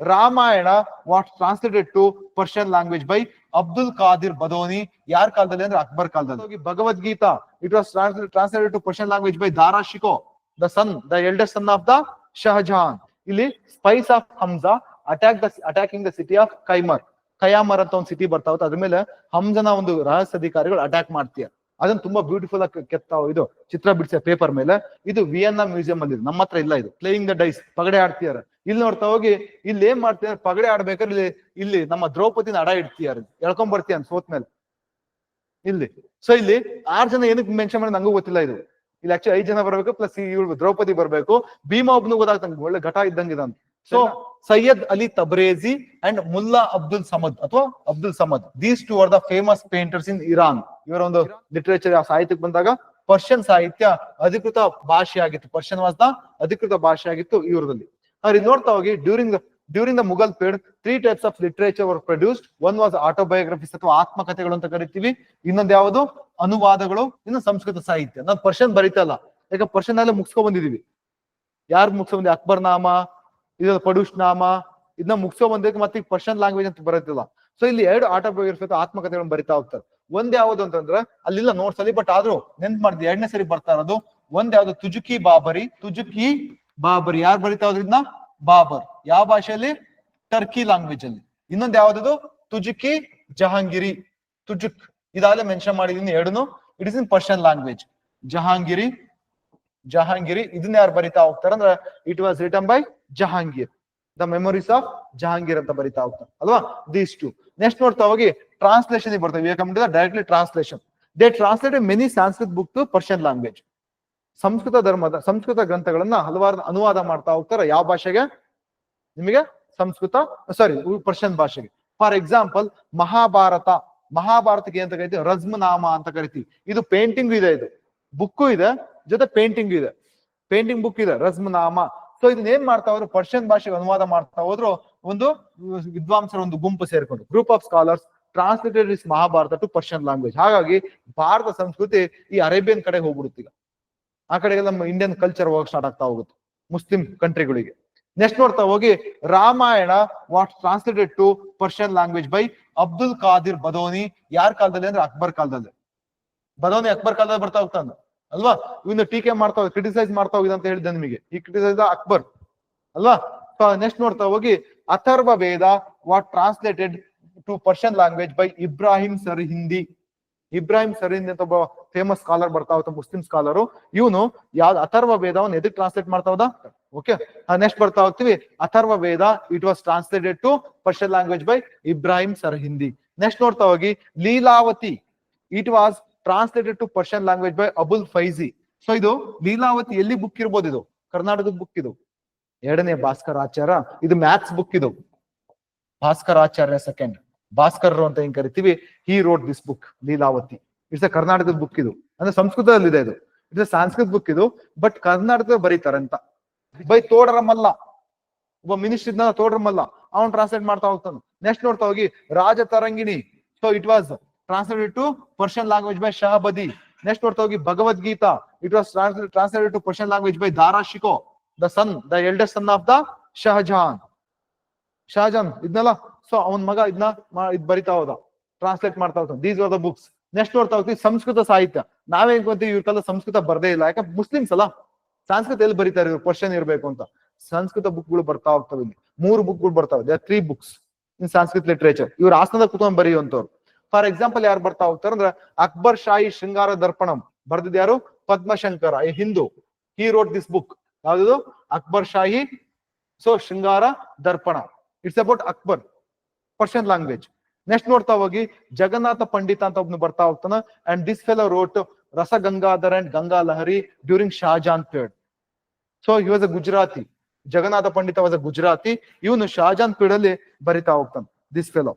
Ramayana was translated to Persian language by Abdul Qadir Badauni ಯಾರ ಕಾಲದಲ್ಲಿ ಅಂದ್ರೆ ಅಕ್ಬರ್ ಕಾಲದಲ್ಲಿ? Bhagavad Gita. It was translated to Persian language by Dara Shikoh the son the eldest son of the Shah Jahan ಇಲ್ಲಿ spies of Hamza attack the attacking the city of Kaimar Kayamar ಅಂತ ಒಂದು city ಬರ್ತಾ ಹೋಗುತ್ತೆ ಅದ್ರ ಮೇಲೆ ಹಮ್ಜನ ಒಂದು ರಹಸ್ಯ ಅಧಿಕಾರಿಗಳು ಅಟ್ಯಾಕ್ ಮಾಡ್ತೀಯ? ಅದನ್ನ ತುಂಬಾ ಬ್ಯೂಟಿಫುಲ್ ಆಗಿ ಕೆತ್ತಾವ ಇದು ಚಿತ್ರ ಬಿಡಿಸ ಪೇಪರ್ ಮೇಲೆ. ಇದು ವಿಯನ್ನ ಮ್ಯೂಸಿಯಂ ಅಲ್ಲಿ. ನಮ್ಮ ಹತ್ರ ಇಲ್ಲ ಇದು. ಪ್ಲೇಯಿಂಗ್ ದ ಡೈಸ್ ಪಗಡೆ ಆಡ್ತೀಯಾರ ಇಲ್ಲಿ ನೋಡ್ತಾ ಹೋಗಿ, ಇಲ್ಲಿ ಏನ್ ಮಾಡ್ತೀಯ ಪಗಡೆ ಆಡ್ಬೇಕಾದ್ರೆ ಇಲ್ಲಿ ಇಲ್ಲಿ ನಮ್ಮ ದ್ರೌಪದಿನ ಅಡ ಇಡ್ತೀಯಾರ ಎಳ್ಕೊಂಡ್ ಬರ್ತೀಯ ಸೋತ್ ಮೇಲೆ. ಇಲ್ಲಿ. ಸೊ ಇಲ್ಲಿ ಆರ್ ಜನ ಏನಕ್ಕೆ ಮೆನ್ಷನ್ ಮಾಡಿ ನಂಗೂ ಗೊತ್ತಿಲ್ಲ ಇದು. ಇಲ್ಲಿ ಆಕ್ಚುಲಿ ಐದ್ ಜನ ಬರ್ಬೇಕು ಪ್ಲಸ್ ಈ ದ್ರೌಪದಿ ಬರ್ಬೇಕು. ಭೀಮ ಒಬ್ನು ಗೊತ್ತಾಗ್ತಂಗೆ, ಒಳ್ಳೆ ಘಟ ಇದ್ದಂಗೆ ಅಂತ ಸೊ ಸೈಯದ್ ಅಲಿ ತಬ್ರೇಜಿ ಅಂಡ್ ಮುಲ್ಲಾ ಅಬ್ದುಲ್ ಸಮದ್ ಅಥವಾ Abdul Samad these two are the famous painters in Iran ಇವರ ಒಂದು ಲಿಟರೇಚರ್ ಸಾಹಿತ್ಯಕ್ಕೆ ಬಂದಾಗ ಪರ್ಷಿಯನ್ ಸಾಹಿತ್ಯ ಅಧಿಕೃತ ಭಾಷೆ ಆಗಿತ್ತು. ಪರ್ಷಿಯನ್ ವಾಸ್ ದ ಅಧಿಕೃತ ಭಾಷೆ ಆಗಿತ್ತು ಇವರದಲ್ಲಿ ಇಲ್ಲಿ ನೋಡ್ತಾ ಹೋಗಿ during during the Mughal period three types of literature were produced one was autobiographies ಅಥವಾ ಆತ್ಮಕಥೆಗಳು ಅಂತ ಕರಿತೀವಿ. ಇನ್ನೊಂದು ಯಾವುದು? ಅನುವಾದಗಳು, ಇನ್ನು ಸಂಸ್ಕೃತ ಸಾಹಿತ್ಯ. ನಾನು ಪರ್ಷಿಯನ್ ಬರೀತಲ್ಲ ಯಾಕೆ ಪರ್ಷಿಯನ್ ಅಲ್ಲೇ ಮುಗಿಸ್ಕೊಂಡ್ ಬಂದಿದೀವಿ. ಯಾರು ಮುಗಿಸ್ಕೊಂಡ್ ಅಕ್ಬರ್ ನಾಮ ಇದು ಪಡುಷ್ ನಾಮ ಇದನ್ನ ಮುಗಿಸೋ ಬಂದಕ್ಕೆ ಮತ್ತೆ ಈಗ ಪರ್ಷಿಯನ್ ಲ್ಯಾಂಗ್ವೇಜ್ ಅಂತ ಬರುತ್ತಿಲ್ಲ. ಸೊ ಇಲ್ಲಿ ಎರಡು ಆಟೋಬಯೋಗ್ರಫಿ ಆತ್ಮಕಥೆಗಳನ್ನು ಬರಿತಾ ಹೋಗ್ತಾರೆ ಒಂದ್ ಯಾವ್ದು ಅಂತಂದ್ರೆ, ಅಲ್ಲಿಲ್ಲ ನೋಟ್ಸ್ ಅಲ್ಲಿ ಬಟ್ ಆದ್ರೂ ನೆನ್ಪ್ ಮಾಡಿದ್ವಿ ಎರಡನೇ ಸರಿ ಬರ್ತಾ ಇರೋದು, ಒಂದ್ ಯಾವ್ದು? ತುಜುಕಿ ಬಾಬರಿ. ತುಜುಕಿ ಬಾಬರಿ. ಯಾರು ಬರಿತಾ ಹೋದ್ರಿಂದ ಬಾಬರ್. ಯಾವ ಭಾಷೆಯಲ್ಲಿ? ಟರ್ಕಿ ಲ್ಯಾಂಗ್ವೇಜ್ ಅಲ್ಲಿ. ಇನ್ನೊಂದ್ ಯಾವ್ದದು? ತುಜುಕಿ ಜಹಾಂಗಿರಿ. ತುಜುಕ್. ಇದಾಗಲೇ ಮೆನ್ಷನ್ ಮಾಡಿದೀನಿ ಎರಡನು it is in Persian language Jahangiri Jahangiri ಇದನ್ನ ಯಾರು ಬರಿತಾ ಹೋಗ್ತಾರೆ ಅಂದ್ರೆ it was written by Jahangir the memories of Jahangir ಅಂತ ಬರಿತಾ ಹೋಗ್ತಾರೆ. ಅಲ್ವಾ? ದೀಸ್ ಟು ನೆಕ್ಸ್ಟ್ ನೋಡ್ತಾ ಹೋಗಿ ಟ್ರಾನ್ಸ್ಲೇಷನ್ ಬರ್ತವೆ. Directly translation they translate many Sanskrit book to Persian language Sanskrit ಧರ್ಮದ, ಸಂಸ್ಕೃತ ಗ್ರಂಥಗಳನ್ನ ಹಲವಾರು ಅನುವಾದ ಮಾಡ್ತಾ ಹೋಗ್ತಾರೆ. ಯಾವ ಭಾಷೆಗೆ? ನಿಮಗೆ ಸಂಸ್ಕೃತ ಸಾರಿ ಪರ್ಷಿಯನ್ ಭಾಷೆಗೆ. For example Mahabharata. ಮಹಾಭಾರತಕ್ಕೆ ಅಂತ ಕರಿತೀವಿ? ರಜ್ಮನಾಮ ಅಂತ ಕರಿತೀವಿ. ಇದು ಪೇಂಟಿಂಗ್ ಇದೆ ಇದು. ಬುಕ್ಕು ಇದೆ. ಜೊತೆ ಪೇಂಟಿಂಗ್ ಇದೆ. ಪೇಂಟಿಂಗ್ ಬುಕ್ ಇದೆ ರಜ್ಮನಾಮ ಸೊ ಇದನ್ನ ಏನ್ ಮಾಡ್ತಾ ಹೋದ್ರು? ಪರ್ಷಿಯನ್ ಭಾಷೆಗೆ ಅನುವಾದ ಮಾಡ್ತಾ ಹೋದ್ರು ಒಂದು ವಿದ್ವಾಂಸರ ಒಂದು ಗುಂಪು ಸೇರ್ಕೊಂಡು. Group of scholars translated is Mahabharata to Persian language ಹಾಗಾಗಿ ಭಾರತ ಸಂಸ್ಕೃತಿ ಈ ಅರೇಬಿಯನ್ ಕಡೆ ಹೋಗ್ಬಿಡುತ್ತೀಗ ಆ ಕಡೆಗೆ ನಮ್ಮ ಇಂಡಿಯನ್ ಕಲ್ಚರ್ ಹೋಗಕ್ ಸ್ಟಾರ್ಟ್ ಆಗ್ತಾ ಹೋಗುತ್ತೆ, ಮುಸ್ಲಿಂ ಕಂಟ್ರಿಗಳಿಗೆ ನೆಕ್ಸ್ಟ್ ನೋಡ್ತಾ ಹೋಗಿ, Ramayana was translated to Persian language by Abdul Qadir Badauni ಯಾರ ಕಾಲದಲ್ಲಿ? ಅಂದ್ರೆ ಅಕ್ಬರ್ ಕಾಲದಲ್ಲಿ. ಬದೋನಿ ಅಕ್ಬರ್ ಕಾಲದಲ್ಲಿ ಬರ್ತಾ ಹೋಗ್ತಾನೆ ಅಲ್ವಾ? ಇವನ್ನ ಟೀಕೆ ಮಾಡ್ತಾ ಕ್ರಿಟಿಸೈಸ್ ಮಾಡ್ತಾ ಹೋಗಿದೆ ಅಂತ ಹೇಳಿದ್ದೆ ನಿಮಗೆ. ಈ ಕ್ರಿಟಿಸೈಸ್ ಅಕ್ಬರ್. ಅಲ್ವಾ? ನೆಕ್ಸ್ಟ್ ನೋಡ್ತಾ ಹೋಗಿ, Atharva Veda was translated to Persian language by Ibrahim Sirhindi Ibrahim Sirhindi ಅಂತ ಒಬ್ಬ ಫೇಮಸ್ ಸ್ಕಾಲರ್ ಬರ್ತಾ ಹೋಗ್ತಾ ಮುಸ್ಲಿಂ ಸ್ಕಾಲರು ಇವನು ಯಾವ್ದು ಅಥರ್ವ ವೇದವನ್ನು ಎದಕ್ ಟ್ರಾನ್ಸ್ಲೇಟ್ ಮಾಡ್ತಾ ಹೋದ? ಓಕೆ ನೆಕ್ಸ್ಟ್ ಬರ್ತಾ ಹೋಗ್ತೀವಿ. Atharva Veda it was translated to Persian language by Ibrahim Sirhindi next ನೋಡ್ತಾ ಹೋಗಿ, Lilavati. It was translated to Persian language by Abul Faizi so ಇದು ಲೀಲಾವತಿ ಎಲ್ಲಿ ಬುಕ್ ಇರ್ಬೋದು ಇದು? ಕರ್ನಾಟಕದ ಬುಕ್ ಇದು. ಎರಡನೇ ಭಾಸ್ಕರ್ ಆಚಾರ್ಯ ಇದು ಮ್ಯಾಥ್ಸ್ ಬುಕ್ ಇದು. ಭಾಸ್ಕರ್ ಆಚಾರ್ಯ ಸೆಕೆಂಡ್ ಭಾಸ್ಕರ್ ಅಂತ ಏನ್ ಕರಿತೀವಿ? He wrote this book Lilavati. It's a ಕರ್ನಾಟಕದ ಬುಕ್ ಇದು. ಅಂದ್ರೆ ಸಂಸ್ಕೃತದಲ್ಲಿದೆ ಇದು. ಇಟ್ಸ್ ಸಾಂಸ್ಕೃತ್ ಬುಕ್ ಇದು. ಬಟ್ ಕರ್ನಾಟಕದ ಬರೀತಾರೆ ಅಂತ ಬೈ ತೋಡರಮಲ್ಲ. ಒಬ್ಬ ಮಿನಿಸ್ಟರ್ ಇದ್ನ ತೋಡರಮಲ್ಲ. ಅವನ್ ಟ್ರಾನ್ಸ್ಲೇಟ್ ಮಾಡ್ತಾ ಹೋಗ್ತಾನೆ. ನೆಕ್ಸ್ಟ್ ನೋಡ್ತಾ ಹೋಗಿ Raja Tarangini so it was translated to Persian language by Shahabadi next ನೋಡ್ತಾ ಹೋಗಿ Bhagavad Gita. It was translated to Persian language by Dara Shikoh the son the eldest son of the Shah Jahan Shah Jahan ಇದನ್ನೆಲ್ಲ so ಅವನ್ ಮಗ ಇದನ್ನ ಇದ್ ಬರಿತಾ ಹೋದ. Translate ಮಾಡ್ತಾ ಹೋಗ್ತಾನೆ these are the books next ನೋಡ್ತಾ ಹೋಗ್ತೀವಿ ಸಂಸ್ಕೃತ ಸಾಹಿತ್ಯ. ನಾವೇನ್ ಗೊತ್ತೀವಿ ಇವ್ರ ಕಾಲ ಸಂಸ್ಕೃತ ಬರ್ದೇ ಇಲ್ಲ. ಯಾಕಂದ್ರೆ ಮುಸ್ಲಿಮ್ಸ್ ಅಲ್ಲ? ಸಂಸ್ಕೃತ ಎಲ್ಲಿ ಬರೀತಾರೆ ಇವ್ರು ಕ್ವಶನ್ ಇರ್ಬೇಕು ಅಂತ. ಸಂಸ್ಕೃತ ಬುಕ್ಗಳು ಬರ್ತಾ ಹೋಗ್ತವೆ ಇಲ್ಲಿ. ಮೂರು ಬುಕ್ಗಳು ಬರ್ತಾವೆ. They three books in Sanskrit literature ಇವ್ರ ಆಸನದ ಕುತ್ಕೊಂಡು ಬರೆಯುವಂತವ್ರು ಫಾರ್ ಎಕ್ಸಾಂಪಲ್ ಯಾರು ಬರ್ತಾ ಹೋಗ್ತಾರೆ ಅಂದ್ರೆ ಅಕ್ಬರ್ ಶಾಹಿ ಶೃಂಗಾರ ದರ್ಪಣಂ. ಬರ್ದಿದ್ ಯಾರು? ಪದ್ಮಶಂಕರ ಈ Hindu. He wrote this book ಯಾವ್ದು Akbar Shahi, so Shringara Darpana. It's about Akbar. Persian language next ನೋಡ್ತಾ ಹೋಗಿ, ಜಗನ್ನಾಥ ಪಂಡಿತ ಅಂತ ಒಬ್ನು ಬರ್ತಾ ಹೋಗ್ತಾನ and this fellow wrote Rasagangadhar and Ganga Lahari during Shah Jahan period so he was a Gujarati Jagannatha Pandita was a Gujarati ಇವನು Shah Jahan period ಅಲ್ಲಿ ಬರಿತಾ ಹೋಗ್ತಾನೆ ದಿಸ್ ಫೆಲೋ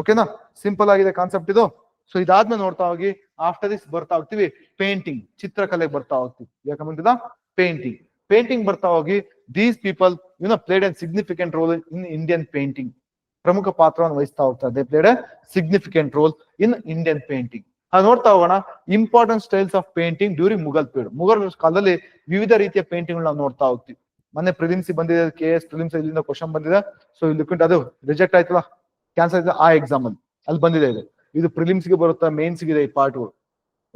ಓಕೆನಾ ಸಿಂಪಲ್ ಆಗಿದೆ ಕಾನ್ಸೆಪ್ಟ್ ಇದು. ಸೊ ಇದಾದ್ಮೇಲೆ ನೋಡ್ತಾ ಹೋಗಿ ಆಫ್ಟರ್ ದಿಸ್ ಬರ್ತಾ ಹೋಗ್ತೀವಿ ಪೇಂಟಿಂಗ್ ಚಿತ್ರಕಲೆಗೆ ಬರ್ತಾ ಹೋಗ್ತೀವಿ. ಯಾಕಂದ್ರೆ ಪೇಂಟಿಂಗ್ ಪೇಂಟಿಂಗ್ ಬರ್ತಾ ಹೋಗಿ these people you know played and significant role in Indian painting ಪ್ರಮುಖ ಪಾತ್ರವನ್ನು ವಹಿಸ್ತಾ ಹೋಗ್ತಾರೆ played a significant role in Indian painting ಅದು ನೋಡ್ತಾ ಹೋಗೋಣ. Important styles of painting during Mughal period Mughal ಕಾಲದಲ್ಲಿ ವಿವಿಧ ರೀತಿಯ ಪೇಂಟಿಂಗ್ ನಾವು ನೋಡ್ತಾ ಹೋಗ್ತೀವಿ. ಮೊನ್ನೆ ಪ್ರಿಲಿಮ್ಸ್ ಬಂದಿದೆ ಕೆ ಎಸ್ ಪ್ರಿಲಿಮ್ಸ್ ಇಲ್ಲಿಂದ ಕ್ವಶನ್ ಬಂದಿದೆ. ಸೊ ಇಲ್ಲಿ ಅದು. ರಿಜೆಕ್ಟ್ ಆಯ್ತಲ್ಲ? ಕ್ಯಾನ್ಸಲ್ ಆಗಿದೆ ಆ ಎಕ್ಸಾಮ್ ಅಲ್ಲಿ. ಅಲ್ಲಿ ಬಂದಿದೆ ಇದು. ಇದು ಪ್ರಿಲಿಮ್ಸ್ಗೆ ಬರುತ್ತಾ ಮೇನ್ಸ್ಗೆ ಇದೆ ಈ ಪಾರ್ಟ್ಗಳು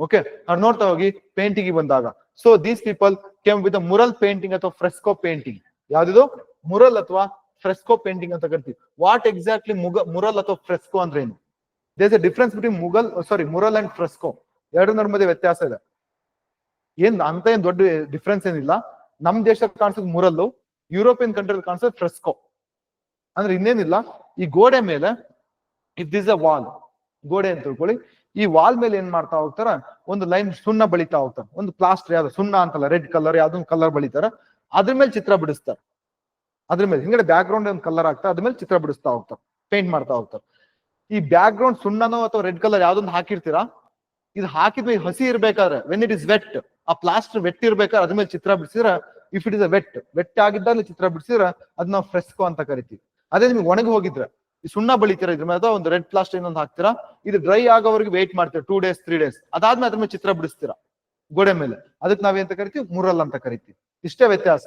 ಓಕೆ ಅವ್ರು ನೋಡ್ತಾ ಹೋಗಿ ಪೇಂಟಿಂಗ್ ಬಂದಾಗ. So these people came with mural painting ಅಥವಾ ಫ್ರೆಸ್ಕೋ ಪೇಂಟಿಂಗ್ ಯಾವ್ದಿದು? ಮುರಲ್ ಅಥವಾ ಫ್ರೆಸ್ಕೋ ಪೇಂಟಿಂಗ್ ಅಂತ ಕರಿತೀವಿ. ವಾಟ್ ಎಕ್ಸಾಕ್ಟ್ಲಿ ಮುಗ ಮುರಲ್ ಅಥವಾ ಫ್ರೆಸ್ಕೋ ಅಂದ್ರೆ ಏನು? Does a difference between Mughal sorry mural and fresco ಎರಡರ ಮಧ್ಯೆ ವ್ಯತ್ಯಾಸ ಇದೆ. ಏನ್ ಅಂತ ಏನ್ ದೊಡ್ಡ ಡಿಫ್ರೆನ್ಸ್ ಏನಿಲ್ಲ. ನಮ್ ದೇಶದಲ್ಲಿ ಕಾಣಿಸೋದು ಮುರಲ್ಲು ಯುರೋಪಿಯನ್ ಕಂಟ್ರಿ ಕಾಣಿಸೋದು ಫ್ರೆಸ್ಕೋ ಅಂದ್ರೆ ಇನ್ನೇನಿಲ್ಲ, ಈ ಗೋಡೆ ಮೇಲೆ ಇಟ್ ಇಸ್ ಅ ವಾಲ್ ಗೋಡೆ ಅಂತ ತಿಳ್ಕೊಳ್ಳಿ. ಈ ವಾಲ್ ಮೇಲೆ ಏನ್ ಮಾಡ್ತಾ ಹೋಗ್ತಾರ? ಒಂದು ಲೈನ್ ಸುಣ್ಣ ಬಳಿತಾ ಹೋಗ್ತಾರೆ. ಒಂದು ಪ್ಲಾಸ್ಟರ್ ಯಾವ್ದು? ಸುಣ್ಣ ಅಂತಲ್ಲ ರೆಡ್ ಕಲರ್ ಯಾವ್ದೊಂದು ಕಲರ್ ಬಳಿತಾರ. ಅದ್ರ ಮೇಲೆ ಚಿತ್ರ ಬಿಡಿಸ್ತಾರೆ. ಅದ್ರ ಮೇಲೆ ಹಿಂಗಡೆ ಬ್ಯಾಕ್ ಗ್ರೌಂಡ್ ಒಂದು ಕಲರ್ ಆಗ್ತಾ ಅದ್ರ ಮೇಲೆ ಚಿತ್ರ ಬಿಡಿಸ್ತಾ ಹೋಗ್ತಾರೆ. ಪೇಂಟ್ ಮಾಡ್ತಾ ಹೋಗ್ತಾರೆ. ಈ ಬ್ಯಾಕ್ ಗ್ರೌಂಡ್ ಸುಣ್ಣನೋ ಅಥವಾ ರೆಡ್ ಕಲರ್ ಯಾವ್ದೊಂದು ಹಾಕಿರ್ತೀರಾ? ಇದು ಹಾಕಿದ್ಮೇಲೆ ಹಸಿ ಇರ್ಬೇಕಾದ್ರೆ ವೆನ್ ಇಟ್ ಇಸ್ ವೆಟ್ ಆ ಪ್ಲಾಸ್ಟರ್ ವೆಟ್ ಇರ್ಬೇಕಾದ್ರೆ ಅದ್ರ ಮೇಲೆ ಚಿತ್ರ ಬಿಡಿಸಿದ್ರೆ if it is a wet wet ಆಗಿದ್ದಾಗ ಚಿತ್ರ ಬಿಡಿಸಿದ್ರೆ ಅದನ್ನ ಫ್ರೆಸ್ಕೋ ಅಂತ ಕರಿತೀವಿ. ಅದೇ ನಿಮ್ಗೆ ಒಣಗಿ ಹೋಗಿದ್ರೆ, ಈ ಸುಣ್ಣ ಬಳಿತೀರಾ ಇದ್ರ ಮೇಲೆ ಒಂದು ರೆಡ್ ಪ್ಲಾಸ್ಟರ್ ಇನ್ನೊಂದು ಹಾಕ್ತೀರಾ? ಇದು ಡ್ರೈ ಆಗೋವರೆಗೆ ವೇಟ್ ಮಾಡ್ತೀರಾ ಟೂ ಡೇಸ್ ತ್ರೀ ಡೇಸ್ ಅದಾದ್ಮೇಲೆ ಅದ್ರ ಮೇಲೆ ಚಿತ್ರ ಬಿಡಿಸ್ತೀರಾ, ಗೋಡೆ ಮೇಲೆ? ಅದಕ್ಕೆ ನಾವೇಂತ ಕರಿತೀವಿ? ಮುರಲ್ ಅಂತ ಕರಿತೀವಿ. ಇಷ್ಟೇ ವ್ಯತ್ಯಾಸ.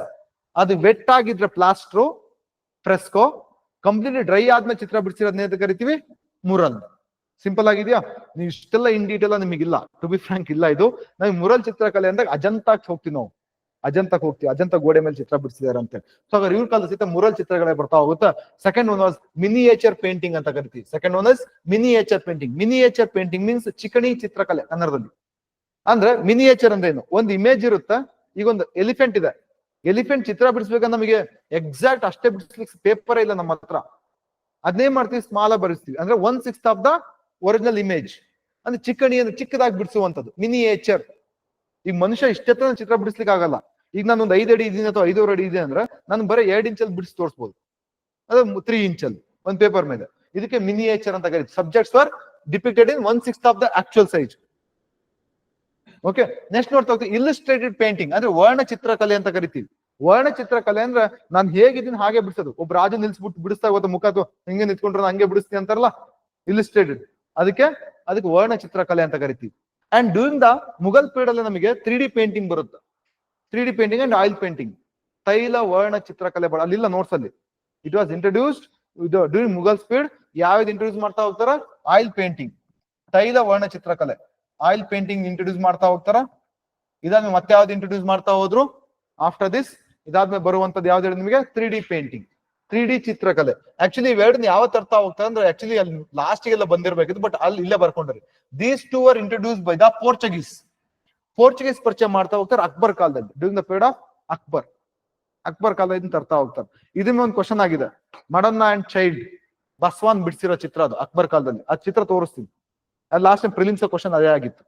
ಅದು ವೆಟ್ ಆಗಿದ್ರೆ ಪ್ಲಾಸ್ಟ್ರು ಫ್ರೆಸ್ಕೋ ಕಂಪ್ಲೀಟ್ಲಿ ಡ್ರೈ ಆದ್ಮೇಲೆ ಚಿತ್ರ ಬಿಡಿಸಿರೋದನ್ನ ಅಂತ ಕರಿತೀವಿ? ಮುರಲ್. ಸಿಂಪಲ್ ಆಗಿದೆಯಾ? ನೀವು ಇಷ್ಟೆಲ್ಲ ಇನ್ ಡೀಟೇಲ್ ನಿಮಗಿಲ್ಲ. ಟು ಬಿ ಫ್ರಾಂಕ್ ಇಲ್ಲ ಇದು. ನಾವು ಮುರಲ್ ಚಿತ್ರಕಲೆ ಅಂದಾಗ ಅಜಂತಾಕ್ ಹೋಗ್ತೀವಿ ನಾವು. ಅಜಂತಕ್ ಹೋಗ್ತೀವಿ ಅಜಂತ ಗೋಡೆ ಮೇಲೆ ಚಿತ್ರ ಬಿಡಿಸಿದಾರೆ ಅಂತ ಸೊ ಹಾಗಾದ್ರೆ ಇವ್ರ ಕಾಲದ ಸಹಿತ ಮುರಲ್ ಚಿತ್ರಗಳೇ ಬರ್ತಾ ಹೋಗುತ್ತಾ? Second one was miniature painting ಅಂತ ಕರಿತೀವಿ. Second one was miniature painting miniature painting means ಚಿಕಣಿ ಚಿತ್ರಕಲೆ ಕನ್ನಡದಲ್ಲಿ. ಅಂದ್ರೆ ಮಿನಿಯೇಚರ್ ಅಂದ್ರೆ ಏನು? ಒಂದು ಇಮೇಜ್ ಇರುತ್ತಾ? ಈಗ ಒಂದು ಎಲಿಫೆಂಟ್ ಇದೆ. ಎಲಿಫೆಂಟ್ ಚಿತ್ರ ಬಿಡಿಸ್ಬೇಕಂದ್ರೆ ನಮಗೆ ಎಕ್ಸಾಕ್ಟ್ ಅಷ್ಟೇ ಬಿಡಿಸ್ಲಿಕ್ಕೆ ಪೇಪರ್ ಇಲ್ಲ ನಮ್ಮ ಹತ್ರ. ಅದನ್ನೇ ಮಾಡ್ತೀವಿ ಸ್ಮಾಲ ಬರಿಸ್ತೀವಿ. ಅಂದ್ರೆ one six of the original image ಅಂದ್ರೆ ಚಿಕ್ಕಣಿ ಅಂದ್ರೆ ಚಿಕ್ಕದಾಗಿ ಬಿಡಿಸುವಂತದ್ದು ಮಿನಿಯೇಚರ್ ಈಗ ಮನುಷ್ಯ ಇಷ್ಟೆತ್ರ ಚಿತ್ರ ಬಿಡಿಸ್ಲಿಕ್ಕೆ ಆಗಲ್ಲ ಈಗ ನಾನು ಒಂದು ಐದು ಅಡಿ ಇದೀನಿ ಅಥವಾ ಐದೂವರೆ ಅಡಿ ಇದೆ ಅಂದ್ರೆ ನಾನು ಬರೀ ಎರಡು ಇಂಚಲ್ಲಿ ಬಿಡಿಸಿ ತೋರಿಸ್ಬೋದು. ಅದು ತ್ರೀ ಇಂಚಲ್ಲಿ ಒಂದು ಪೇಪರ್ ಮೇಲೆ. ಇದಕ್ಕೆ ಮಿನಿಯೇಚರ್ ಅಂತ ಕರೀತೀವಿ. Subjects for depicted in one six of the actual size okay next ನೋಡ್ತಾ ಹೋಗ್ತೀವಿ ಇಲಿಸ್ಟ್ರೇಟೆಡ್ ಪೇಂಟಿಂಗ್ ಅಂದ್ರೆ ವರ್ಣ ಚಿತ್ರಕಲೆ ಅಂತ ಕರಿತೀವಿ. ವರ್ಣ ಚಿತ್ರಕಲೆ ಅಂದ್ರೆ ನಾನು ಹೇಗಿದ್ದೀನಿ ಹಾಗೆ ಬಿಡಿಸೋದು. ಒಬ್ಬ ರಾಜ ನಿಲ್ಸ್ಬಿಟ್ಟು ಬಿಡಿಸ್ತಾ ಇವತ್ತು ಮುಖ ಅಥವಾ ಹಿಂಗೆ ನಿಂತ್ಕೊಂಡ್ರೆ ಹಂಗೆ ಬಿಡಿಸ್ತೀನಿ ಅಂತಾರಲ್ಲ? ಇಲಿಸ್ಟ್ರೇಟೆಡ್ ಅದಕ್ಕೆ ಅದಕ್ಕೆ ವರ್ಣ ಚಿತ್ರಕಲೆ ಅಂತ ಕರಿತೀವಿ. And during the Mughal period ಅಲ್ಲಿ ನಮಗೆ ತ್ರೀ ಡಿ ಪೇಂಟಿಂಗ್ ಬರುತ್ತೆ. Three D painting and oil painting ತೈಲ, ವರ್ಣ ಚಿತ್ರಕಲೆ ಬಳ ಅಲ್ಲಿಲ್ಲ ನೋಟ್ಸ್ ಅಲ್ಲಿ. It was introduced during Mughal speed ಯಾವ್ದು ಇಂಟ್ರೊಡ್ಯೂಸ್ ಮಾಡ್ತಾ ಹೋಗ್ತಾರ? ಆಯಿಲ್ ಪೇಂಟಿಂಗ್ ತೈಲ, ವರ್ಣ ಚಿತ್ರಕಲೆ. ಆಯಿಲ್ ಪೇಂಟಿಂಗ್ ಇಂಟ್ರೊಡ್ಯೂಸ್ ಮಾಡ್ತಾ ಹೋಗ್ತಾರ? ಇದಾದ್ಮೇಲೆ ಮತ್ತೆ ಯಾವ್ದು ಇಂಟ್ರೊಡ್ಯೂಸ್ ಮಾಡ್ತಾ ಹೋದ್ರು? ಆಫ್ಟರ್ ದಿಸ್ ಇದಾದ್ಮೇಲೆ ಬರುವಂತದ್ದು ಯಾವ್ದು ಹೇಳಿ ನಿಮಗೆ? Three D painting three D ಚಿತ್ರಕಲೆ. ಆಕ್ಚುಲಿ ಇವೆರಡನ್ನ ಯಾವ ತರ್ತಾ ಹೋಗ್ತಾರೆ ಅಂದ್ರೆ ಆಕ್ಚುಲಿ ಅಲ್ಲಿ ಲಾಸ್ಟ್ ಎಲ್ಲ ಬಂದಿರ್ಬೇಕಿತ್ತು ಬಟ್ ಅಲ್ಲಿ ಇಲ್ಲೇ ಬರ್ಕೊಂಡ್ರಿ. These two are introduce by the Portuguese Portuguese ಪರಿಚಯ ಮಾಡ್ತಾ ಹೋಗ್ತಾರೆ ಅಕ್ಬರ್ ಕಾಲದಲ್ಲಿ. During the period of Akbar. Akbar ಕಾಲದಿಂದ ತರ್ತಾ ಹೋಗ್ತಾರೆ. ಇದನ್ನ ಒಂದು ಕ್ವಶನ್ ಆಗಿದೆ. ಮಡನ್ನ ಅಂಡ್ ಚೈಲ್ಡ್ ಬಸ್ವಾನ್ ಬಿಡಿಸಿರೋ ಚಿತ್ರ ಅದು, ಅಕ್ಬರ್ ಕಾಲದಲ್ಲಿ. ಆ ಚಿತ್ರ ತೋರಿಸ್ತೀನಿ. ಲಾಸ್ಟ್ ಟೈಮ್ ಪ್ರಿಲಿಮ್ಸ್ ಕ್ವಶನ್ ಅದೇ ಆಗಿತ್ತು.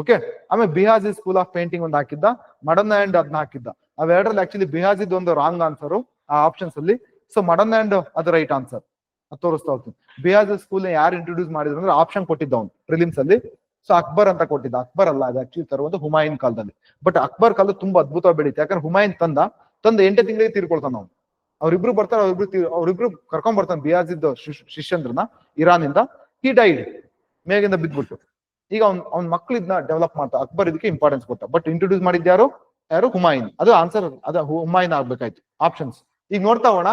ಓಕೆ ಆಮೇಲೆ ಬಿಹಾಜಿ ಸ್ಕೂಲ್ ಆಫ್ ಪೇಂಟಿಂಗ್ ಒಂದು ಹಾಕಿದ್ದ ಮಡನ್ ಅಂಡ್ ಅದನ್ನ ಹಾಕಿದ್ದ. ಅವೆರಡರಲ್ಲಿ ಆಕ್ಚುಲಿ ಬಿಹಾಜಿದ್ ಒಂದು ರಾಂಗ್ ಆನ್ಸರ್ ಆ ಆಪ್ಷನ್ಸ್ ಅಲ್ಲಿ. ಸೊ ಮಡನ್ ಅಂಡ್ ಅದು ರೈಟ್ ಆನ್ಸರ್ ತೋರಿಸ್ತಾ ಹೋಗ್ತೀನಿ. ಬಿಹಾಜಿ ಸ್ಕೂಲ್ ಯಾರು ಇಂಟ್ರೊಡ್ಯೂಸ್ ಮಾಡಿದ್ರು ಅಂದ್ರೆ ಆಪ್ಷನ್ ಕೊಟ್ಟಿದ್ದ ಅವ್ನು ಪ್ರಿಲಿಮ್ಸ್ ಅಲ್ಲಿ. ಸೊ ಅಕ್ಬರ್ ಅಂತ ಕೊಟ್ಟಿದ್ದ. ಅಕ್ಬರ್ ಅಲ್ಲ, ಅದು ಆಕ್ಚುಲಿ ತರುವಂತ ಹುಮಾಯುನ್ ಕಾಲದಲ್ಲಿ. ಬಟ್ ಅಕ್ಬರ್ ಕಾಲ ತುಂಬಾ ಅದ್ಭುತವಾಗಿ ಬೆಳೀತು. ಯಾಕಂದ್ರೆ ಹುಮಾಯುನ್ ತಂದ ತಂದ ಎಂಟೇ ತಿಂಗಳಿಗೆ ತೀರ್ಕೊಳ್ತಾನ ಅವ್ನು. ಅವ್ರಿಬ್ರು ಬರ್ತಾರೆ, ಅವ್ರಿಬ್ರು ಅವ್ರಿಬ್ರು ಕರ್ಕೊಂಡ್ ಬರ್ತಾನೆ ಬಿಯಾಜಿದ್ದ ಶಿಷ್ಯಂದ್ರನ ಇರಾನ್ ಇಂದ ಹಿ ಡೈಡ್ ಮೇಗಿಂದ ಬಿದ್ಬಿಟ್ಟು ಈಗ ಅವ್ನ್, ಅವ್ನ ಮಕ್ಳು ಇದನ್ನ ಡೆವಲಪ್ ಮಾಡ್ತಾ ಅಕ್ಬರ್ ಇದಕ್ಕೆ ಇಂಪಾರ್ಟೆನ್ಸ್ ಕೊಟ್ಟ ಬಟ್ ಇಂಟ್ರೊಡ್ಯೂಸ್ ಮಾಡಿದ್ದ ಯಾರು? ಯಾರು? ಹುಮಾಯೂನ್. ಅದು ಆನ್ಸರ್ ಅದ ಹುಮಾಯುನ್ ಆಗ್ಬೇಕಾಯ್ತು. ಆಪ್ಷನ್ಸ್ ಈಗ ನೋಡ್ತಾ ಹೋಣ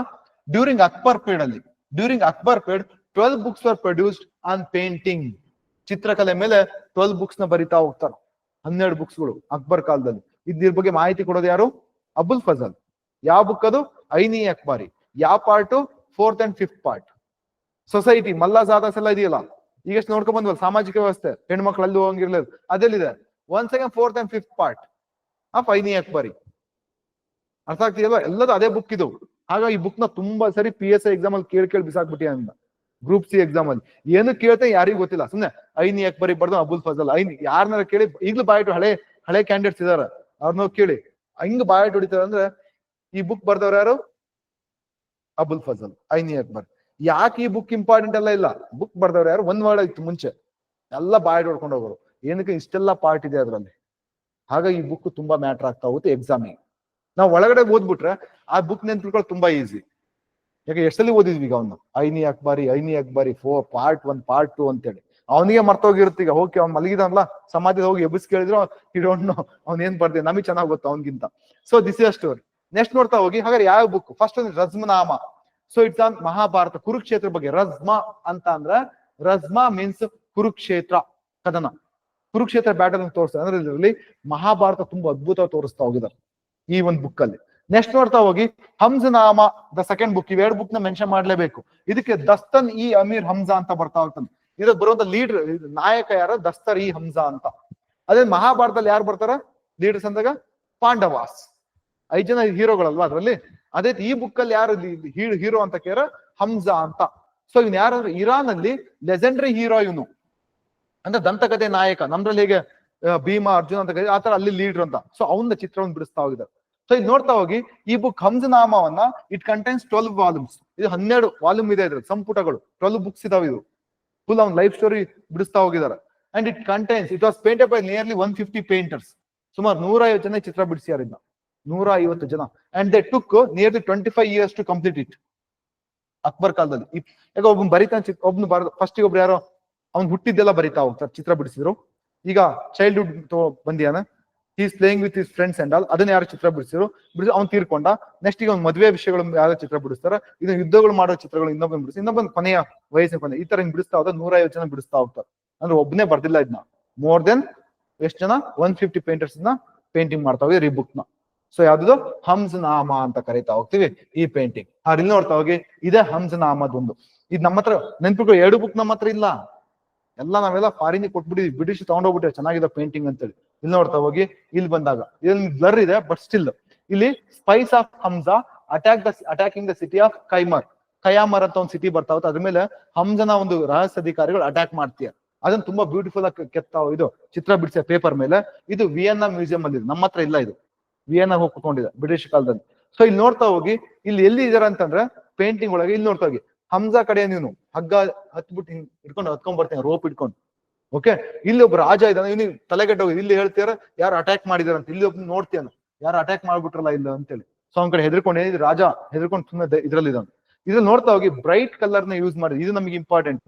ಡ್ಯೂರಿಂಗ್ ಅಕ್ಬರ್ ಪೇಡ್ ಅಲ್ಲಿ during Akbar period twelve books are produced on painting ಚಿತ್ರಕಲೆ ಮೇಲೆ ಟ್ವೆಲ್ ಬುಕ್ಸ್ನ ಬರಿತಾ ಹೋಗ್ತಾರ? ಹನ್ನೆರಡು ಬುಕ್ಸ್ಗಳು ಅಕ್ಬರ್ ಕಾಲದಲ್ಲಿ. ಇದ್ರ ಬಗ್ಗೆ ಮಾಹಿತಿ ಕೊಡೋದು ಯಾರು? ಅಬುಲ್ ಫಜಲ್. ಯಾವ ಬುಕ್ ಅದು? ಐನಿ ಅಕ್ಬಾರಿ. ಯಾವ part fourth and fifth part society ಮಲ್ಲಾಜಾದಾಸ್ ಎಲ್ಲ ಇದೆಯಲ್ಲ? ಈಗ ಎಷ್ಟು ನೋಡ್ಕೊಂಡ್ ಬಂದ್ವಲ್ಲ, ಸಾಮಾಜಿಕ ವ್ಯವಸ್ಥೆ. ಹೆಣ್ಮಕ್ಳು ಅಲ್ಲಿ ಹೋಗಂಗಿರ್ಲಿಲ್ಲ. ಅದೆಲ್ಲಿದೆ? One second fourth and fifth part of Ain Akbari. ಅರ್ಥ ಆಗ್ತಿದಲ್ವಾ ಎಲ್ಲದೂ ಅದೇ ಬುಕ್ ಇದು. ಹಾಗಾಗಿ ಈ ಬುಕ್ನ ತುಂಬಾ ಸರಿ ಪಿ ಎಸ್ ಎಕ್ಸಾಮ್ ಅಲ್ಲಿ ಕೇಳಿ ಕೇಳಿ ಬಿಸಾಕ್ಬಿಟ್ಟಿ ಅಂತ. ಗ್ರೂಪ್ ಸಿ ಎಕ್ಸಾಮ್ ಅಲ್ಲಿ. ಏನು ಕೇಳ್ತಾ ಯಾರಿಗೂ ಗೊತ್ತಿಲ್ಲ. ಸುಮ್ನೆ, ಐನಿ ಬರೀ ಬರ್ದು ಅಬುಲ್ ಫಜಲ್, ಐನಿ. ಯಾರನ್ನಾರ ಕೇಳಿ, ಈಗ್ಲೂ ಬಾಯಿಟ್ಟು ಹಳೆ ಹಳೆ ಕ್ಯಾಂಡಿಡೇಟ್ಸ್ ಇದಾರೆ. ಅವ್ರನ್ನ ಕೇಳಿ. ಹಿಂಗ್ ಬಾಯಿಟ್ ಹೊಡಿತಾರ ಅಂದ್ರೆ, ಈ ಬುಕ್ ಬರ್ದವ್ರು ಯಾರು? ಅಬುಲ್ ಫಜಲ್, ಐನಿ ಅಕ್ಬರ್ ಯಾಕೆ ಈ ಬುಕ್ ಇಂಪಾರ್ಟೆಂಟ್ ಎಲ್ಲ ಇಲ್ಲ? ಬುಕ್ ಬರ್ದವ್ರು ಯಾರು? ಒಂದ್ ವರ್ಡ್ ಇತ್ತು ಮುಂಚೆ. ಎಲ್ಲ ಬಾಯ್ ಹೊಡ್ಕೊಂಡು ಹೋಗೋರು. ಏನಕ್ಕೆ ಇಷ್ಟೆಲ್ಲ ಪಾರ್ಟ್ ಇದೆ ಅದ್ರಲ್ಲಿ? ಹಾಗಾಗಿ ಈ ಬುಕ್ ತುಂಬಾ ಮ್ಯಾಟರ್ ಆಗ್ತಾ ಹೋಗುತ್ತೆ ಎಕ್ಸಾಮಿಗೆ ನಾವು ಒಳಗಡೆ ಓದ್ಬಿಟ್ರೆ, ಆ ಬುಕ್ ನೆನ್ಪಿಟ್ಕೊಳ್ಳೋದು ತುಂಬಾ ಈಸಿ ಯಾಕೆ ಎಷ್ಟಲ್ಲಿ ಓದಿದ್ವಿ ಈಗ ಅವನು? Ain Akbari Ain Akbari four part one part two ಅಂತೇಳಿ. ಅವನಿಗೆ ಮರ್ತೋಗಿರುತ್ತೆ ಈಗ, ಹೋಗಿ ಅವ್ನು ಮಲಗಿದಲ್ಲ ಸಮಾಧಿಗೆ ಹೋಗಿ ಎಬ್ಬಿಸ್ ಕೇಳಿದ್ರು ಇಡೋಣ ಅವ್ನ ಏನ್ ಬರ್ದೆ, ನಮಗೆ ಚೆನ್ನಾಗಿ ಗೊತ್ತು ಅವನಿಗಿಂತ. So this is story next ನೋಡ್ತಾ ಹೋಗಿ, ಹಾಗಾದ್ರೆ ಯಾವ ಬುಕ್ ಫಸ್ಟ್ ಒಂದು Razmnama. So it's on Mahabharata, Kurukshetra ಬಗ್ಗೆ. ರಜ್ಮ ಅಂತ ಅಂದ್ರೆ, ರಜ್ಮ ಮೀನ್ಸ್ ಕುರುಕ್ಷೇತ್ರ, ಕದನ. ಕುರುಕ್ಷೇತ್ರ ಬ್ಯಾಟಲ್ ತೋರಿಸ್ತಾರೆ. ಅಂದ್ರೆ ಇದರಲ್ಲಿ ಮಹಾಭಾರತ ತುಂಬಾ ಅದ್ಭುತವಾಗಿ ತೋರಿಸ್ತಾ ಹೋಗಿದ್ದಾರೆ ಈ ಒಂದು ಬುಕ್ ಅಲ್ಲಿ. ನೆಕ್ಸ್ಟ್ ನೋಡ್ತಾ ಹೋಗಿ ಹಂಸನಾಮ ದ ಸೆಕೆಂಡ್ ಬುಕ್ ಇವೆರಡು ಬುಕ್ನ ಮೆನ್ಷನ್ ಮಾಡ್ಲೇಬೇಕು. ಇದಕ್ಕೆ ದಸ್ತನ್ ಇ ಅಮೀರ್ ಹಂಸಾ ಅಂತ ಬರ್ತಾ ಹೋಗ್ತಾನೆ. ಇದ್ರ ಬರುವಂತ ಲೀಡರ್ ನಾಯಕ ಯಾರ? ದಸ್ತರ್ ಇ ಹಂಸಾ ಅಂತ. ಅದೇ ಮಹಾಭಾರತದಲ್ಲಿ ಯಾರು ಬರ್ತಾರ? ಲೀಡರ್ಸ್ ಅಂದಾಗ ಪಾಂಡವಾಸ್. ಐದ್ ಜನ ಹೀರೋಗಳಲ್ವಾ ಅದ್ರಲ್ಲಿ? ಅದೇ ಈ ಬುಕ್ ಅಲ್ಲಿ ಯಾರು ಹೀರೋ ಅಂತ ಕೇರ ಹಂಸಾ ಅಂತ. ಸೊ ಇವ್ನು ಯಾರು ಇರಾನ್ ಅಲ್ಲಿ ಲೆಜೆಂಡರಿ ಹೀರೋ ಇವನು. ಅಂದ್ರೆ ದಂತಕಥೆ ನಾಯಕ. ನಮ್ದ್ರಲ್ಲಿ ಹೇಗೆ ಭೀಮಾ, ಅರ್ಜುನ ಅಂತ ಆತರ ಅಲ್ಲಿ ಲೀಡರ್ ಅಂತ. ಸೊ ಅವನ ಚಿತ್ರವನ್ನು ಬಿಡಿಸ್ತಾ ಹೋಗಿದ್ದಾರೆ. ಸೊ ಇದು ನೋಡ್ತಾ ಹೋಗಿ, ಈ ಬುಕ್ ಹಂಸನಾಮವನ್ನ ಇಟ್ ಕಂಟೈನ್ಸ್ ಟ್ವೆಲ್ವ್ ವಾಲ್ಯೂಮ್ಸ್ ಇದು ಹನ್ನೆರಡು ವಾಲ್ಯೂಮ್ ಇದೆ ಇದ್ರಲ್ಲಿ ಸಂಪುಟಗಳು ಟ್ವೆಲ್ವ್ ಬುಕ್ಸ್ ಇದಾವೆ ಇದು. ಫುಲ್ ಅವ್ನ ಲೈಫ್ ಸ್ಟೋರಿ ಬಿಡಿಸ್ತಾ ಹೋಗಿದ್ದಾರೆ and it contains it was painted by nearly one fifty painters ಸುಮಾರು ನೂರ ಐವತ್ತು ಜನ ಚಿತ್ರ ಬಿಡಿಸ್ಯಾರ ಇದನ್ನ ನೂರ ಐವತ್ತು ಜನ. And they took nearly twenty five years to complete it Akbar ಕಾಲದಲ್ಲಿ. ಯಾಕೆ ಒಬ್ಬನ್ ಬರಿತಾನೆ ಒಬ್ನು ಬರ ಫಸ್ಟ್ ಒಬ್ರು ಯಾರೋ, ಅವ್ನ್ ಹುಟ್ಟಿದ್ದೆಲ್ಲ ಬರಿತಾ ಹೋಗ್ತಾರೆ ಚಿತ್ರ ಬಿಡಿಸಿದ್ರು. ಈಗ childhood ಬಂದಿಯಾನ is playing with his friends and all ಅದನ್ನ ಯಾರು ಚಿತ್ರ ಬಿಡಿಸಿದ್ರು? ಬಿಡಿಸಿ ಅವ್ನು ತೀರ್ಕೊಂಡ. ನೆಕ್ಸ್ಟ್ ಈಗ ಒಂದು ಮದುವೆ ವಿಷಯಗಳು ಯಾರು ಚಿತ್ರ ಬಿಡಿಸ್ತಾರ? ಇದು ಯುದ್ಧಗಳು ಮಾಡೋ ಚಿತ್ರಗಳು ಇನ್ನೊಬ್ಬ ಬಿಡಿಸಿ, ಇನ್ನೊಬ್ಬನ ಕೊನೆಯ ವಯಸ್ಸಿನ ಕೊನೆ. ಈ ತರ ಹಿಂಗ್ ಬಿಡಿಸ್ತಾ ಹೋದ್ರೆ ನೂರ ಐವತ್ತು ಜನ ಬಿಡಿಸ್ತಾ ಹೋಗ್ತಾರೆ. ಅಂದ್ರೆ ಒಬ್ಬನೇ ಬರ್ದಿಲ್ಲ ಇದನ್ನ ಮೋರ್ ದೆನ್ ಎಷ್ಟು ಜನ? ಒನ್ ಫಿಫ್ಟಿ ಪೇಂಟರ್ಸ್ನ ಪೇಂಟಿಂಗ್ ಮಾಡ್ತಾ ಹೋಗಿ ಈ ಬುಕ್ನ ಸೊ ಯಾವ್ದು ಹಂಸನಾಮ ಅಂತ ಕರಿತಾ ಹೋಗ್ತೀವಿ ಈ ಪೇಂಟಿಂಗ್ ಆ ಇಲ್ಲಿ ನೋಡ್ತಾ ಹೋಗಿ, ಇದೇ ಒಂದು ಇದು ನಮ್ಮ ಹತ್ರ ನೆನ್ಪಿಟ್ಕೊ, ಎರಡು ಬುಕ್ ನಮ್ಮ ಹತ್ರ ಇಲ್ಲ. ಎಲ್ಲ ನಾವೆಲ್ಲ ಫಾರಿನ್ ಕೊಟ್ಬಿಟ್ಟಿದ್ವಿ. ಬ್ರಿಟಿಷ್ ತಗೊಂಡೋಗ್ಬಿಟ್ಟೆ ಚೆನ್ನಾಗಿದೆ ಪೇಂಟಿಂಗ್ ಅಂತೇಳಿ. ಇಲ್ಲಿ ನೋಡ್ತಾ ಹೋಗಿ, ಇಲ್ಲಿ ಬಂದಾಗ. ಇಲ್ಲಿ ಬ್ಲರ್ ಇದೆ ಬಟ್ ಸ್ಟಿಲ್ ಇಲ್ಲಿ spies of Hamza attack the attacking the city of Kaimar Kayamar ಅಂತ ಒಂದು ಸಿಟಿ ಬರ್ತಾ ಹೋಗುತ್ತೆ. ಅದ್ರ ಮೇಲೆ ಹಂಸನ ಒಂದು ರಹಸ್ಯ ಅಧಿಕಾರಿಗಳು ಅಟ್ಯಾಕ್ ಮಾಡ್ತೀಯ. ಅದನ್ನ ತುಂಬಾ ಬ್ಯೂಟಿಫುಲ್ ಆಗಿ ಕೆತ್ತಾವ ಇದು, ಚಿತ್ರ ಬಿಡಿಸಿದ ಪೇಪರ್ ಮೇಲೆ. ಇದು ವಿಯನ್ನ ಮ್ಯೂಸಿಯಂ ಅಲ್ಲಿ. ನಮ್ಮ ಹತ್ರ ಇಲ್ಲ ಇದು. ವಿಯನ್ನ ಹೋಗಿ ಕುತ್ಕೊಂಡಿದೆ ಬ್ರಿಟಿಷ್ ಕಾಲದಲ್ಲಿ. ಸೊ ಇಲ್ಲಿ ನೋಡ್ತಾ ಹೋಗಿ, ಇಲ್ಲಿ ಎಲ್ಲಿ ಇದಾರೆ ಅಂತಂದ್ರೆ ಪೇಂಟಿಂಗ್ ಒಳಗೆ ಇಲ್ಲಿ ನೋಡ್ತಾ ಹೋಗಿ. ಹಮ್ಜಾ ಕಡೆ ನೀನು ಹಗ್ಗ ಹತ್ಬಿಟ್ಟು ಹಿಂಗ್ ಇಟ್ಕೊಂಡು ಹತ್ಕೊಂಡ್ ಬರ್ತೀನಿ ರೋಪ್ ಇಟ್ಕೊಂಡು ಓಕೆ ಇಲ್ಲಿ ಒಬ್ಬ ರಾಜ ಇದ್ದಾನೆ ಇವನು ತಲೆಗೆಟ್ಟ ಹೋಗಿ ಇಲ್ಲಿ ಹೇಳ್ತೀರ ಯಾರು ಅಟ್ಯಾಕ್ ಮಾಡಿದಾರೆ ಅಂತ. ಇಲ್ಲಿ ಒಬ್ಬ ನೋಡ್ತೀಯನ ಯಾರು ಅಟ್ಯಾಕ್ ಮಾಡ್ಬಿಟ್ರಲ್ಲ ಇಲ್ಲ ಅಂತೇಳಿ. ಸೊ ಅವ್ನ ಕಡೆ ಹೆದರ್ಕೊಂಡು ಏನಿದೆ ರಾಜ, ಹೆದರ್ಕೊಂಡು ಸುಮ್ಮನೆ ಇದ್ರಲ್ಲಿ ಇದ್ದಾನೆ ಇದ್ರಲ್ಲಿ ನೋಡ್ತಾ ಹೋಗಿ ಬ್ರೈಟ್ ಕಲರ್ನ ಯೂಸ್ ಮಾಡಿದ್ರು ಇದು ನಮಗೆ ಇಂಪಾರ್ಟೆಂಟ್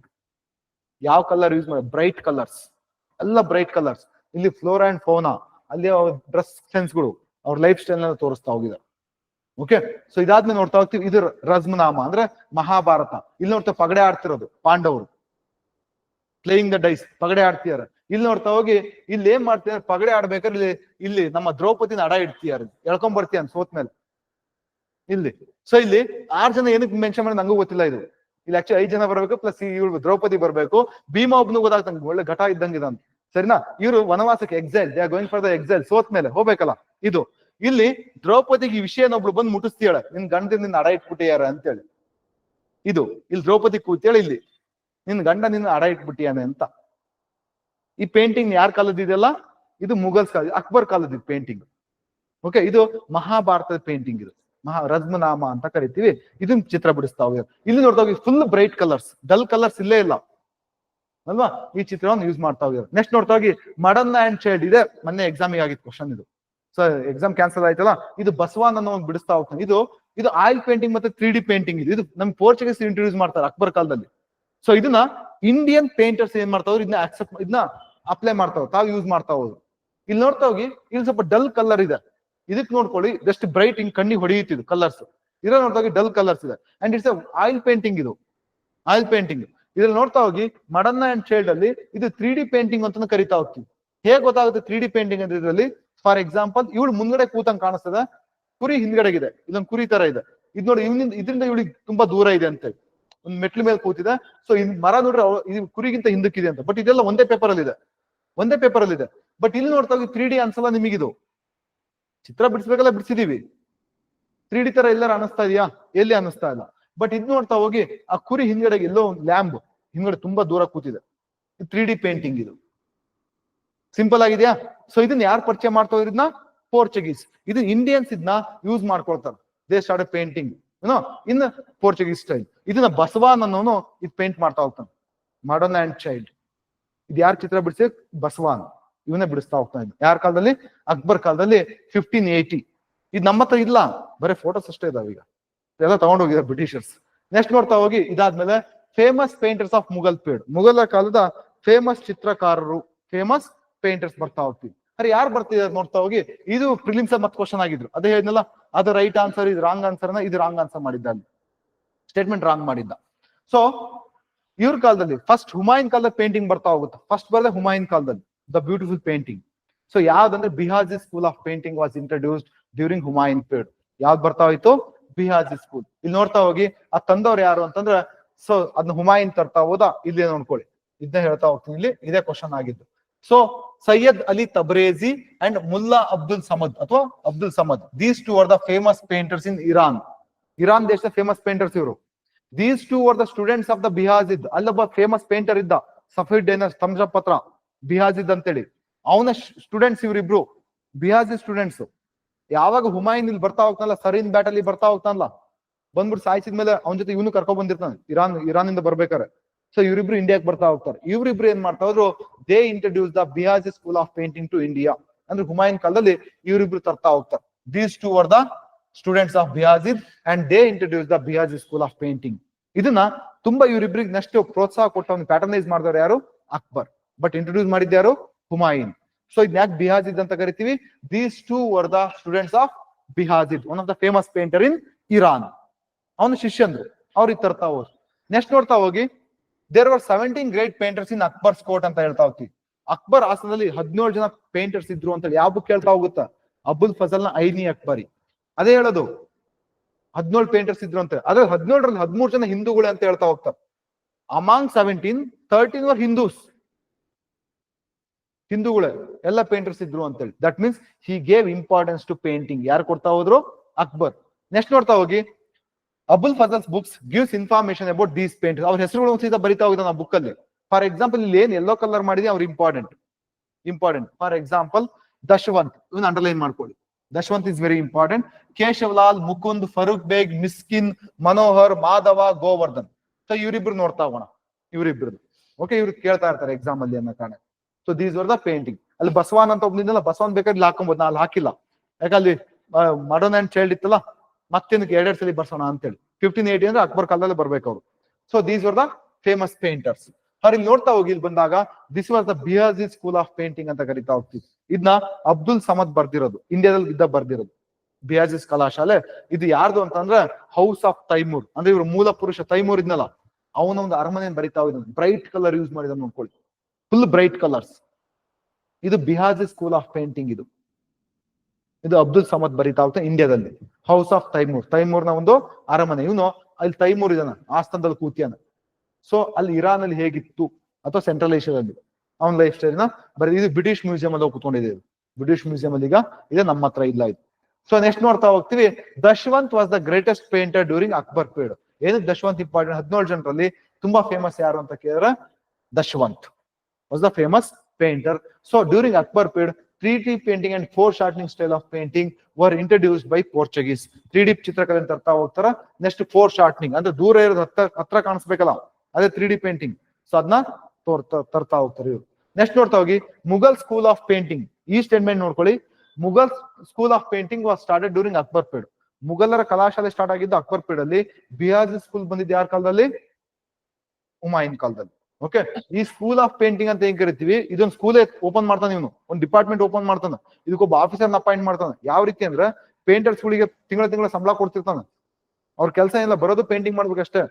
ಯಾವ ಕಲರ್ ಯೂಸ್ ಮಾಡಿ ಬ್ರೈಟ್ ಕಲರ್ಸ್ ಎಲ್ಲ ಬ್ರೈಟ್ ಕಲರ್ಸ್ ಇಲ್ಲಿ ಫ್ಲೋರ್ ಅಂಡ್ ಫೋನಾ ಅಲ್ಲಿ ಅವ್ರ ಡ್ರೆಸ್ ಸೆನ್ಸ್ಗಳು ಅವ್ರ ಲೈಫ್ ಸ್ಟೈಲ್ ತೋರಿಸ್ತಾ ಹೋಗಿದ್ದಾರೆ ಓಕೆ ಸೊ ಇದಾದ್ಮೇಲೆ ನೋಡ್ತಾ ಹೋಗ್ತೀವಿ, ಇದು ರಜ್ಮನಾಮ ಅಂದ್ರೆ ಮಹಾಭಾರತ. ಇಲ್ಲಿ ನೋಡ್ತಾ ಪಗಡೆ ಆಡ್ತಿರೋದು, ಪಾಂಡವರು. ಪ್ಲೇಯಿಂಗ್ ದ ಡೈಸ್ ಪಗಡೆ ಆಡ್ತಿಯಾರ. ಇಲ್ಲಿ ನೋಡ್ತಾ ಹೋಗಿ, ಇಲ್ಲಿ ಏನ್ ಮಾಡ್ತಿದಾರೆ? ಪಗಡೆ ಆಡ್ಬೇಕಾದ್ರೆ ಇಲ್ಲಿ ಇಲ್ಲಿ ನಮ್ಮ ದ್ರೌಪದಿನ ಅಡ ಇಡ್ತೀಯಾರ. ಎಳ್ಕೊಂಡ್ ಬರ್ತೀಯ ಸೋತ್ ಮೇಲೆ ಇಲ್ಲಿ. ಸೊ ಇಲ್ಲಿ ಆರ್ ಜನ ಏನಕ್ಕೆ ಮೆನ್ಷನ್ ಮಾಡಿ ನಂಗೂ ಗೊತ್ತಿಲ್ಲ ಇದು. ಇಲ್ಲಿ ಆಕ್ಚುಲಿ ಐದ್ ಜನ ಬರ್ಬೇಕು ಪ್ಲಸ್ ಇವ್ರು ದ್ರೌಪದಿ ಬರ್ಬೇಕು. ಭೀಮ ಒಬ್ನು ಗೊತ್ತಾಗ್ತಂಗೆ ಒಳ್ಳೆ ಘಟ ಇದ್ದಂಗೆ ಇದಂತ ಸರಿನಾ? ಇವರು ವನವಾಸಕ್ಕೆ exile they going for the exile ಸೋತ್ ಮೇಲೆ ಹೋಗ್ಬೇಕಲ್ಲ, ಇದು. ಇಲ್ಲಿ ದ್ರೌಪದಿಗೆ ಈ ವಿಷಯನ ಒಬ್ಳು ಬಂದು ಮುಟ್ಟಿಸ್ತೀಯಾಳ ನಿನ್ ಗಂಡದಿಂದ ನಿನ್ನ ಅಡ ಇಟ್ಬಿಟ್ಟಿಯಾರ ಅಂತೇಳಿ. ಇದು. ಇಲ್ಲಿ ದ್ರೌಪದಿ ಕೂತೇಳಿ ಇಲ್ಲಿ. ನಿನ್ ಗಂಡ ನಿನ್ನ ಅಡ ಇಟ್ಬಿಟ್ಟಿಯಾನೆ ಅಂತ. ಈ ಪೇಂಟಿಂಗ್ ಯಾರ ಕಾಲದಿದೆಯಲ್ಲ ಇದು ಮುಘಲ್ಸ್ ಕಾಲ ಅಕ್ಬರ್ ಕಾಲದ ಪೇಂಟಿಂಗ್ ಓಕೆ ಇದು ಮಹಾಭಾರತದ ಪೇಂಟಿಂಗ್ ಇದು. ಮಹಾ ರಜ್ಮನಾಮ ಅಂತ ಕರಿತೀವಿ. ಇದನ್ನ ಚಿತ್ರ ಬಿಡಿಸ್ತಾ ಇಲ್ಲಿ ನೋಡ್ತಾ ಹೋಗಿ full bright colours dull colours ಇಲ್ಲೇ ಇಲ್ಲ. ಅಲ್ವಾ? ಈ ಚಿತ್ರವನ್ನು ಯೂಸ್ ಮಾಡ್ತಾ ಹೋಗಿದ್ರು ನೆಕ್ಸ್ಟ್ ನೋಡ್ತಾ ಹೋಗಿ ಮಡನ್ ಅಂಡ್ ಚೈಲ್ಡ್ ಇದೆ. ಮೊನ್ನೆ ಎಕ್ಸಾಮಿಗೆ ಆಗಿತ್ತು ಕ್ವಶನ್ ಇದು. ಸೊ ಎಕ್ಸಾಮ್ ಕ್ಯಾನ್ಸಲ್ ಆಯ್ತಲ್ಲ? ಇದು ಬಸವಾನ್ ಅನ್ನೋ ಒಂದು ಬಿಡಿಸ್ತಾ ಹೋಗ್ತಾನೆ. ಇದು ಇದು ಆಯಿಲ್ ಪೇಂಟಿಂಗ್ ಮತ್ತೆ ತ್ರೀ ಡಿ ಪೇಂಟಿಂಗ್ ಇದು. ಇದು ನಮ್ ಪೋರ್ಚುಗೀಸ್ ಇಂಟ್ರೊಡ್ಯೂಸ್ ಮಾಡ್ತಾರೆ ಅಕ್ಬರ್ ಕಾಲದಲ್ಲಿ. ಸೊ ಇದನ್ನ ಇಂಡಿಯನ್ ಪೇಂಟರ್ಸ್ ಏನ್ ಮಾಡ್ತಾವ್ರು? ಇದನ್ನ ಆಕ್ಸೆಪ್ಟ್ ಇದನ್ನ ಅಪ್ಲೈ ಮಾಡ್ತಾವ್ ತಾವ್ ಯೂಸ್ ಮಾಡ್ತಾ ಹೋದ್ರು. ಇಲ್ಲಿ ನೋಡ್ತಾ ಹೋಗಿ, ಇಲ್ಲಿ ಸ್ವಲ್ಪ ಡಲ್ ಕಲರ್ ಇದೆ. ಇದಕ್ ನೋಡ್ಕೊಳ್ಳಿ ಜಸ್ಟ್ ಬ್ರೈಟ್ ಹಿಂಗ್ ಕಣ್ಣಿಗೆ ಹೊಡೆಯುತ್ತಿದ್ದು ಕಲರ್ಸ್ ಇದ್ರ ನೋಡ್ತಾ ಹೋಗಿ ಡಲ್ ಕಲರ್ಸ್ ಇದೆ. ಅಂಡ್ ಇಟ್ಸ್ ಆಯಿಲ್ ಪೇಂಟಿಂಗ್ ಇದು. ಆಯಿಲ್ ಪೇಂಟಿಂಗ್ ಇದ್ರಲ್ಲಿ ನೋಡ್ತಾ ಹೋಗಿ ಮಡನ್ನ ಅಂಡ್ ಚೈಲ್ಡ್ ಅಲ್ಲಿ ಇದು ತ್ರೀ ಡಿ ಪೇಂಟಿಂಗ್ ಅಂತ ಕರಿತಾ ಹೋಗ್ತೀವಿ. ಹೇಗ್ ಗೊತ್ತಾಗುತ್ತೆ ತ್ರೀ ಡಿ ಪೇಂಟಿಂಗ್ ಅಂದ್ರೆ ಇದ್ರಲ್ಲಿ? ಫಾರ್ ಎಕ್ಸಾಂಪಲ್ ಇವಳು ಮುಂದ್ಗಡೆ ಕೂತಂಗ್ ಕಾಣಿಸ್ತದೆ, ಕುರಿ ಹಿಂದ್ಗಡೆಗಿದೆ. ಇದೊಂದು ಕುರಿ ತರ ಇದೆ. ಇದ್ ನೋಡಿ, ಇವನಿಂದ ಇದರಿಂದ ಇವಳಿಗೆ ತುಂಬಾ ದೂರ ಇದೆ ಅಂತ ಒಂದ್ ಮೆಟ್ಲು ಮೇಲೆ ಕೂತಿದೆ. ಸೊ ಇನ್ ಮರ ನೋಡ್ರೆ ಇದು ಕುರಿಗಿಂತ ಹಿಂದಕ್ಕಿದೆ ಅಂತ. ಬಟ್ ಇದೆಲ್ಲ ಒಂದೇ ಪೇಪರ್ ಅಲ್ಲಿ ಇದೆ ಒಂದೇ ಪೇಪರ್ ಅಲ್ಲಿ ಇದೆ ಬಟ್ ಇಲ್ಲಿ ನೋಡ್ತಾ ಹೋಗಿ ತ್ರೀ ಡಿ ಅನ್ಸಲ್ಲ ನಿಮಗಿದು. ಚಿತ್ರ ಬಿಡಿಸ್ಬೇಕಲ್ಲ ಬಿಡಿಸಿದೀವಿ. ತ್ರೀ ಡಿ ತರ ಎಲ್ಲಾರು ಅನಿಸ್ತಾ ಇದೆಯಾ? ಎಲ್ಲಿ ಅನಿಸ್ತಾ ಇಲ್ಲ. ಬಟ್ ಇದ್ ನೋಡ್ತಾ ಹೋಗಿ ಆ ಕುರಿ ಹಿಂದ್ಗಡೆ ಎಲ್ಲೋ ಒಂದು ಲ್ಯಾಂಬ್ ಹಿಂದ್ಗಡೆ ತುಂಬಾ ದೂರ ಕೂತಿದೆ. ತ್ರೀ ಡಿ ಪೇಂಟಿಂಗ್ ಇದು. ಸಿಂಪಲ್ ಆಗಿದೆಯಾ? ಸೊ ಇದನ್ನ ಯಾರು ಪರಿಚಯ ಮಾಡ್ತಾ ಇದ್ನ? ಪೋರ್ಚುಗೀಸ್ ಇದು ಇಂಡಿಯನ್ಸ್ ಇದನ್ನ ಯೂಸ್ ಮಾಡ್ಕೊಳ್ತಾರೆ. ದೇ ಸ್ಟಾರ್ಟ್ ಪೇಂಟಿಂಗ್ ಏನೋ ಇನ್ ಪೋರ್ಚುಗೀಸ್ ಸ್ಟೈಲ್ ಇದನ್ನ ಬಸವಾನ್ ಅನ್ನೋನು ಇದು ಪೇಂಟ್ ಮಾಡ್ತಾ ಹೋಗ್ತಾನೆ. ಮಾಡರ್ನ್ ಅಂಡ್ ಚೈಲ್ಡ್ ಇದು ಯಾರ್ ಚಿತ್ರ ಬಿಡಿಸಿ ಬಸವಾನ್ ಇವನೇ ಬಿಡಿಸ್ತಾ ಹೋಗ್ತಾ ಇದ್ದ. ಯಾರ ಕಾಲದಲ್ಲಿ? ಅಕ್ಬರ್ ಕಾಲದಲ್ಲಿ ಫಿಫ್ಟೀನ್ ಏಯ್ಟಿ ಇದು ನಮ್ಮ ಹತ್ರ ಇಲ್ಲ. ಬರೀ ಫೋಟೋಸ್ ಅಷ್ಟೇ ಇದಾವೆ ಈಗ. ಎಲ್ಲ ತಗೊಂಡೋಗಿದ್ದಾರೆ ಬ್ರಿಟಿಷರ್ಸ್. ನೆಕ್ಸ್ಟ್ ನೋಡ್ತಾ ಹೋಗಿ, ಇದಾದ್ಮೇಲೆ famous painters of Mughal period ಮುಘಲ ಕಾಲದ ಫೇಮಸ್ ಚಿತ್ರಕಾರರು ಫೇಮಸ್ ಪೇಂಟರ್ಸ್ ಬರ್ತಾ ಹೋಗ್ತೀವಿ. ಅರೆ, ಯಾರು ಬರ್ತಿದ್ದಾರೆ ನೋಡ್ತಾ ಹೋಗಿ? ಇದು ಪ್ರಿಲಿಮ್ಸ್ ಮತ್ ಕ್ವಶನ್ ಆಗಿದ್ರು. ಅದೇ ಹೇಳಿದ್ನಲ್ಲ ಅದು ರೈಟ್ ಆನ್ಸರ್ ಇದು ರಾಂಗ್ ಆನ್ಸರ್ ಇದು ರಾಂಗ್ ಆನ್ಸರ್ ಮಾಡಿದ್ದ ಅಲ್ಲಿ ಸ್ಟೇಟ್ಮೆಂಟ್ ರಾಂಗ್ ಮಾಡಿದ್ದ. ಸೊ ಇವ್ರ ಕಾಲದಲ್ಲಿ ಫಸ್ಟ್ ಹುಮಾಯಿನ್ ಕಾಲದ ಪೇಂಟಿಂಗ್ ಬರ್ತಾ ಹೋಗುತ್ತೆ. ಫಸ್ಟ್ ಬರದೆ ಹುಮಾಯಿನ್ ಕಾಲದಲ್ಲಿ the beautiful painting so ಯಾವ್ದಂದ್ರೆ Bihzadi school of painting was introduced during Humayun period ಯಾವ್ದು ಬರ್ತಾ ಹೋಯ್ತು? ಬಿಹಾಜಿ ಸ್ಕೂಲ್ ಇಲ್ಲಿ ನೋಡ್ತಾ ಹೋಗಿ, ಆ ತಂದವ್ರು ಯಾರು ಅಂತಂದ್ರೆ ಸೊ ಅದನ್ನ ಹುಮಾಯಿನ್ ತರ್ತಾ ಹೋದಾ, ಇಲ್ಲಿ ನೋಡ್ಕೊಳ್ಳಿ. ಇದನ್ನ ಹೇಳ್ತಾ ಹೋಗ್ತೀನಿ ಇಲ್ಲಿ, ಇದೇ ಕ್ವಶನ್ ಆಗಿದ್ದು. So Syed Ali Tabrizi and Mulla Abdul Samad ಅಥವಾ Abdul Samad. These two are the famous painters in Iran Iran ದೇಶದ ಫೇಮಸ್ ಪೇಂಟರ್ಸ್ ಇವರು. These two are the students of the Bihzad ಅಲ್ಲೊಬ್ಬ ಫೇಮಸ್ ಪೇಂಟರ್ ಇದ್ದ, ಸಫೀರ್ ಡೇನಸ್ ಪತ್ರ ಬಿಹಾಜಿದ್ ಅಂತೇಳಿ. ಅವನ students ಇವರಿಬ್ರು. ಬಿಹಾಜಿ students ಯಾವಾಗ ಹುಮಾಯಿನ್ ಇಲ್ಲಿ ಬರ್ತಾ ಹೋಗ್ತಾನಲ್ಲ, ಸರಿನ್ ಬ್ಯಾಟಲ್ಲಿ ಬರ್ತಾ ಹೋಗ್ತಾನಲ್ಲ, ಬಂದ್ಬಿಟ್ಟು ಸಾಯಿಸಿದ್ಮೇಲೆ ಅವನ ಜೊತೆ ಇವನು ಕರ್ಕೊಂಡ್ ಬಂದಿರ್ತಾನೆ, ಇರಾನ್ ಇರಾನ್ ಇಂದ ಬರ್ಬೇಕಾರೆ ಸೊ ಇವರಿಬ್ರು ಇಂಡಿಯಾಕ್ ಬರ್ತಾ ಹೋಗ್ತಾರೆ. ಇವರಿಬ್ರು ಏನ್ ಮಾಡ್ತಾ ಹೋದ್ರು they introduce the Bihzadi school of painting to India ಅಂದ್ರೆ ಹುಮಾಯನ್ ಕಾಲದಲ್ಲಿ ಇವರಿಬ್ರು ತರ್ತಾ ಹೋಗ್ತಾರೆ. These two are the students of Bihzad and they introduce the Bihzadi school of painting ಇದನ್ನ ತುಂಬಾ ಇವರಿಬ್ರಿಗೆ ನೆಕ್ಸ್ಟ್ ಪ್ರೋತ್ಸಾಹ ಕೊಟ್ಟ ಒಂದು ಪ್ಯಾಟರ್ನೈಸ್ ಮಾಡಿದವರು ಯಾರು? ಅಕ್ಬರ್. ಬಟ್ ಇಂಟ್ರೊಡ್ಯೂಸ್ ಮಾಡಿದ್ದ ಯಾರು? ಹುಮಾಯಿನ್. ಸೊ ಇದ್ ಯಾಕೆ ಬಿಹಾಜಿದ್ ಅಂತ ಕರಿತೀವಿ? These two were the students of Bihzad one of the famous painter in Iran ಅವನ ಶಿಷ್ಯಂದ್ರು. ಅವ್ರಿಗೆ ತರ್ತಾ ಹೋದ್ರು. ನೆಕ್ಸ್ಟ್ ನೋಡ್ತಾ ಹೋಗಿ. There were seventeen great painters in Akbar's court ಅಂತ ಹೇಳ್ತಾ ಹೋಗ್ತಿವಿ. ಅಕ್ಬರ್ ಆಸನದಲ್ಲಿ ಹದಿನೇಳು ಜನ ಪೇಂಟರ್ಸ್ ಇದ್ರು ಅಂತ ಯಾವ ಬುಕ್ ಹೇಳ್ತಾ ಹೋಗುತ್ತಾ? ಅಬುಲ್ ಫಜಲ್ನ ಐನಿ ಅಕ್ಬರಿ. ಅದೇ ಹೇಳೋದು. ಹದಿನೇಳು ಪೇಂಟರ್ಸ್ ಇದ್ರು ಅಂತ ಅದ್ರ ಹದಿನೇಳರಲ್ಲಿ ಹದಿಮೂರು ಜನ ಹಿಂದೂಗಳು ಅಂತ ಹೇಳ್ತಾ ಹೋಗ್ತಾರೆ. Among seventeen thirteen were Hindus ಹಿಂದೂಗಳೇ, ಎಲ್ಲ ಪೇಂಟರ್ಸ್ ಇದ್ರು ಅಂತೇಳಿ that means he gave importance to painting ಯಾರು ಕೊಡ್ತಾ ಹೋದ್ರು? ಅಕ್ಬರ್ ನೆಕ್ಸ್ಟ್ ನೋಡ್ತಾ ಹೋಗಿ. Abul Fazl's books gives information about these painter ಅವ್ರ ಹೆಸರುಗಳು ಸಹಿತ ಬರಿತಾ ಹೋಗಿದೆ ನಾವು ಬುಕ್ ಅಲ್ಲಿ. ಫಾರ್ ಎಕ್ಸಾಂಪಲ್ ಇಲ್ಲಿ ಏನ್ ಎಲ್ಲೋ ಕಲರ್ ಮಾಡಿದೆ, ಅವ್ರ important important for example Daswant even underline ಮಾಡ್ಕೊಳ್ಳಿ. Daswant is very important Keshavlal Mukund Farrukh Beg Miskin Manohar Madhav Govardhan so ಇವರಿಬ್ರು ನೋಡ್ತಾ ಹೋಗೋಣ. ಇವರಿಬ್ರು ಓಕೆ ಇವ್ರು ಕೇಳ್ತಾ ಇರ್ತಾರೆ ಎಕ್ಸಾಮ್ ಅಲ್ಲಿ ಅನ್ನೋ ಕಾರಣ. So these were the painting ಅಲ್ಲಿ ಬಸವಾನ್ ಅಂತ ಒಬ್ಬನಿಂದಲ್ಲ ಬಸವಾನ್ ಬೇಕಾದ್ರೆ ಹಾಕೊಬೋದು ನಾ ಅಲ್ಲಿ ಹಾಕಿಲ್ಲ. ಯಾಕೆ ಅಲ್ಲಿ ಮಡೋನ್ ಅಂಡ್ ಚೈಲ್ಡ್ ಇತ್ತಲ್ಲ ಮತ್ತೇನಕ್ಕೆ ಎರಡೆರಡು ಸಲ ಬರ್ಸೋಣ ಅಂತೇಳಿ. ಫಿಫ್ಟೀನ್ ಏಯ್ಟಿ ಅಂದ್ರೆ ಅಕ್ಬರ್ ಕಾಲದಲ್ಲಿ ಬರ್ಬೇಕು ಅವರು so these were the famous painters ಅವ್ರು ಇಲ್ಲಿ ನೋಡ್ತಾ ಹೋಗಿ, ಇಲ್ಲಿ ಬಂದಾಗ this was the Bihzadi school of painting ಅಂತ ಕರಿತಾ ಹೋಗ್ತೀವಿ. ಇದನ್ನ ಅಬ್ದುಲ್ ಸಮದ್ ಬರ್ದಿರೋದು. ಇಂಡಿಯಾದಲ್ಲಿ ಇದ್ದ ಬರ್ದಿರೋದು. ಬಿಹಾಜಿಸ್ ಕಲಾಶಾಲೆ. ಇದು ಯಾರ್ದು ಅಂತಂದ್ರೆ ಹೌಸ್ ಆಫ್ ತೈಮೂರ್ ಅಂದ್ರೆ ಇವರು ಮೂಲ ಪುರುಷ ತೈಮೂರ್ ಇದ್ನಲ್ಲ. ಅವನ ಒಂದು ಅರಮನೆ ಬರಿತಾ ಹೋಗಿದ್ದಾನೆ. ಬ್ರೈಟ್ ಕಲರ್ ಯೂಸ್ ಮಾಡಿದ ನೋಡ್ಕೊಳ್ಳಿ. ಫುಲ್ ಬ್ರೈಟ್ ಕಲರ್ಸ್ ಇದು ಬಿಹಾಜಿ ಸ್ಕೂಲ್ ಆಫ್ ಪೇಂಟಿಂಗ್ ಇದು. ಇದು ಅಬ್ದುಲ್ ಸಮದ್ ಬರಿತಾ ಹೋಗ್ತಾ ಇಂಡಿಯಾದಲ್ಲಿ. ಹೌಸ್ ಆಫ್ ತೈಮೂರ್ ತೈಮೂರ್ನ ಒಂದು ಅರಮನೆ. ಇವನು ಅಲ್ಲಿ ತೈಮೂರ್ ಇದಾನ. ಆಸ್ಥಾನದಲ್ಲಿ ಕೂತಿಯಾನ. ಸೊ ಅಲ್ಲಿ ಇರಾನ್ ಅಲ್ಲಿ ಹೇಗಿತ್ತು? ಅಥವಾ ಸೆಂಟ್ರಲ್ ಏಷ್ಯಾದಲ್ಲಿ ಅವನ ಲೈಫ್ ಸ್ಟೈಲ್ನ ಬರೀ ಇದು ಬ್ರಿಟಿಷ್ ಮ್ಯೂಸಿಯಂ ಅಲ್ಲಿ ಕೂತ್ಕೊಂಡಿದ್ದೇವೆ ಬ್ರಿಟಿಷ್ ಮ್ಯೂಸಿಯಂ ಅಲ್ಲಿ ಈಗ ಇದೆ ನಮ್ಮ ಹತ್ರ ಇಲ್ಲ ಇದು. ಸೊ ನೆಕ್ಸ್ಟ್ ನೋಡ್ತಾ ಹೋಗ್ತೀವಿ. Daswant was the greatest painter during Akbar period ಏನು ದಶವಂತ್ ಇಂಪಾರ್ಟೆಂಟ್ ಹದಿನೇಳು ಜನರಲ್ಲಿ ತುಂಬಾ ಫೇಮಸ್ ಯಾರು ಅಂತ ಕೇಳಿದ್ರೆ Daswant was the famous painter so during Akbar period three D painting and foreshortening style of painting were introduced by Portuguese three D ಚಿತ್ರಕಲೆ ತರ್ತಾ ಹೋಗ್ತಾರ? ನೆಕ್ಸ್ಟ್ ಫೋರ್ ಶಾರ್ಟ್ನಿಂಗ್ ಅಂದ್ರೆ ದೂರ ಇರೋದು ಹತ್ರ ಹತ್ರ ಕಾಣಿಸ್ಬೇಕಲ್ಲ? ಅದೇ ತ್ರೀ ಡಿ ಪೇಂಟಿಂಗ್ ಸೊ ಅದನ್ನ ತೋರ್ತಾ, ತರ್ತಾ ಹೋಗ್ತಾರೆ ಇವ್ರು. ನೆಕ್ಸ್ಟ್ ನೋಡ್ತಾ ಹೋಗಿ ಮುಘಲ್ ಸ್ಕೂಲ್ ಆಫ್ ಪೇಂಟಿಂಗ್ ಈ ಸ್ಟೇಟ್ಮೆಂಟ್ ನೋಡ್ಕೊಳ್ಳಿ. Mughal school of painting was started during Akbar period ಮುಘಲರ ಕಲಾಶಾಲೆ ಸ್ಟಾರ್ಟ್ ಆಗಿದ್ದು ಅಕ್ಬರ್ ಪೀಡ್ ಅಲ್ಲಿ. ಬಿಹಾರ್ ಸ್ಕೂಲ್ ಬಂದಿದ್ದು ಯಾರ ಕಾಲದಲ್ಲಿ? ಹುಮಾಯಿನ್ ಕಾಲದಲ್ಲಿ. ಓಕೆ ಈ ಸ್ಕೂಲ್ ಆಫ್ ಪೇಂಟಿಂಗ್ ಅಂತ ಏನ್ ಕರಿತೀವಿ? ಇದೊಂದು ಸ್ಕೂಲ್ ಓಪನ್ ಮಾಡ್ತಾನೆ ಇವನು. ಒಂದು ಡಿಪಾರ್ಟ್ಮೆಂಟ್ ಓಪನ್ ಮಾಡ್ತಾನೆ. ಇದಕ್ಕೊಬ್ಬ ಆಫೀಸರ್ ಅಪಾಯಿಂಟ್ ಮಾಡ್ತಾನೆ. ಯಾವ ರೀತಿ ಅಂದ್ರೆ ಪೇಂಟರ್ಸ್ ಗಳಿಗೆ ತಿಂಗಳ ತಿಂಗಳ ಸಂಬಳ ಕೊಡ್ತಿರ್ತಾನೆ. ಅವ್ರ ಕೆಲಸ ಏನಿಲ್ಲ, ಬರೋದು ಪೇಂಟಿಂಗ್ ಮಾಡ್ಬೇಕಷ್ಟೇ.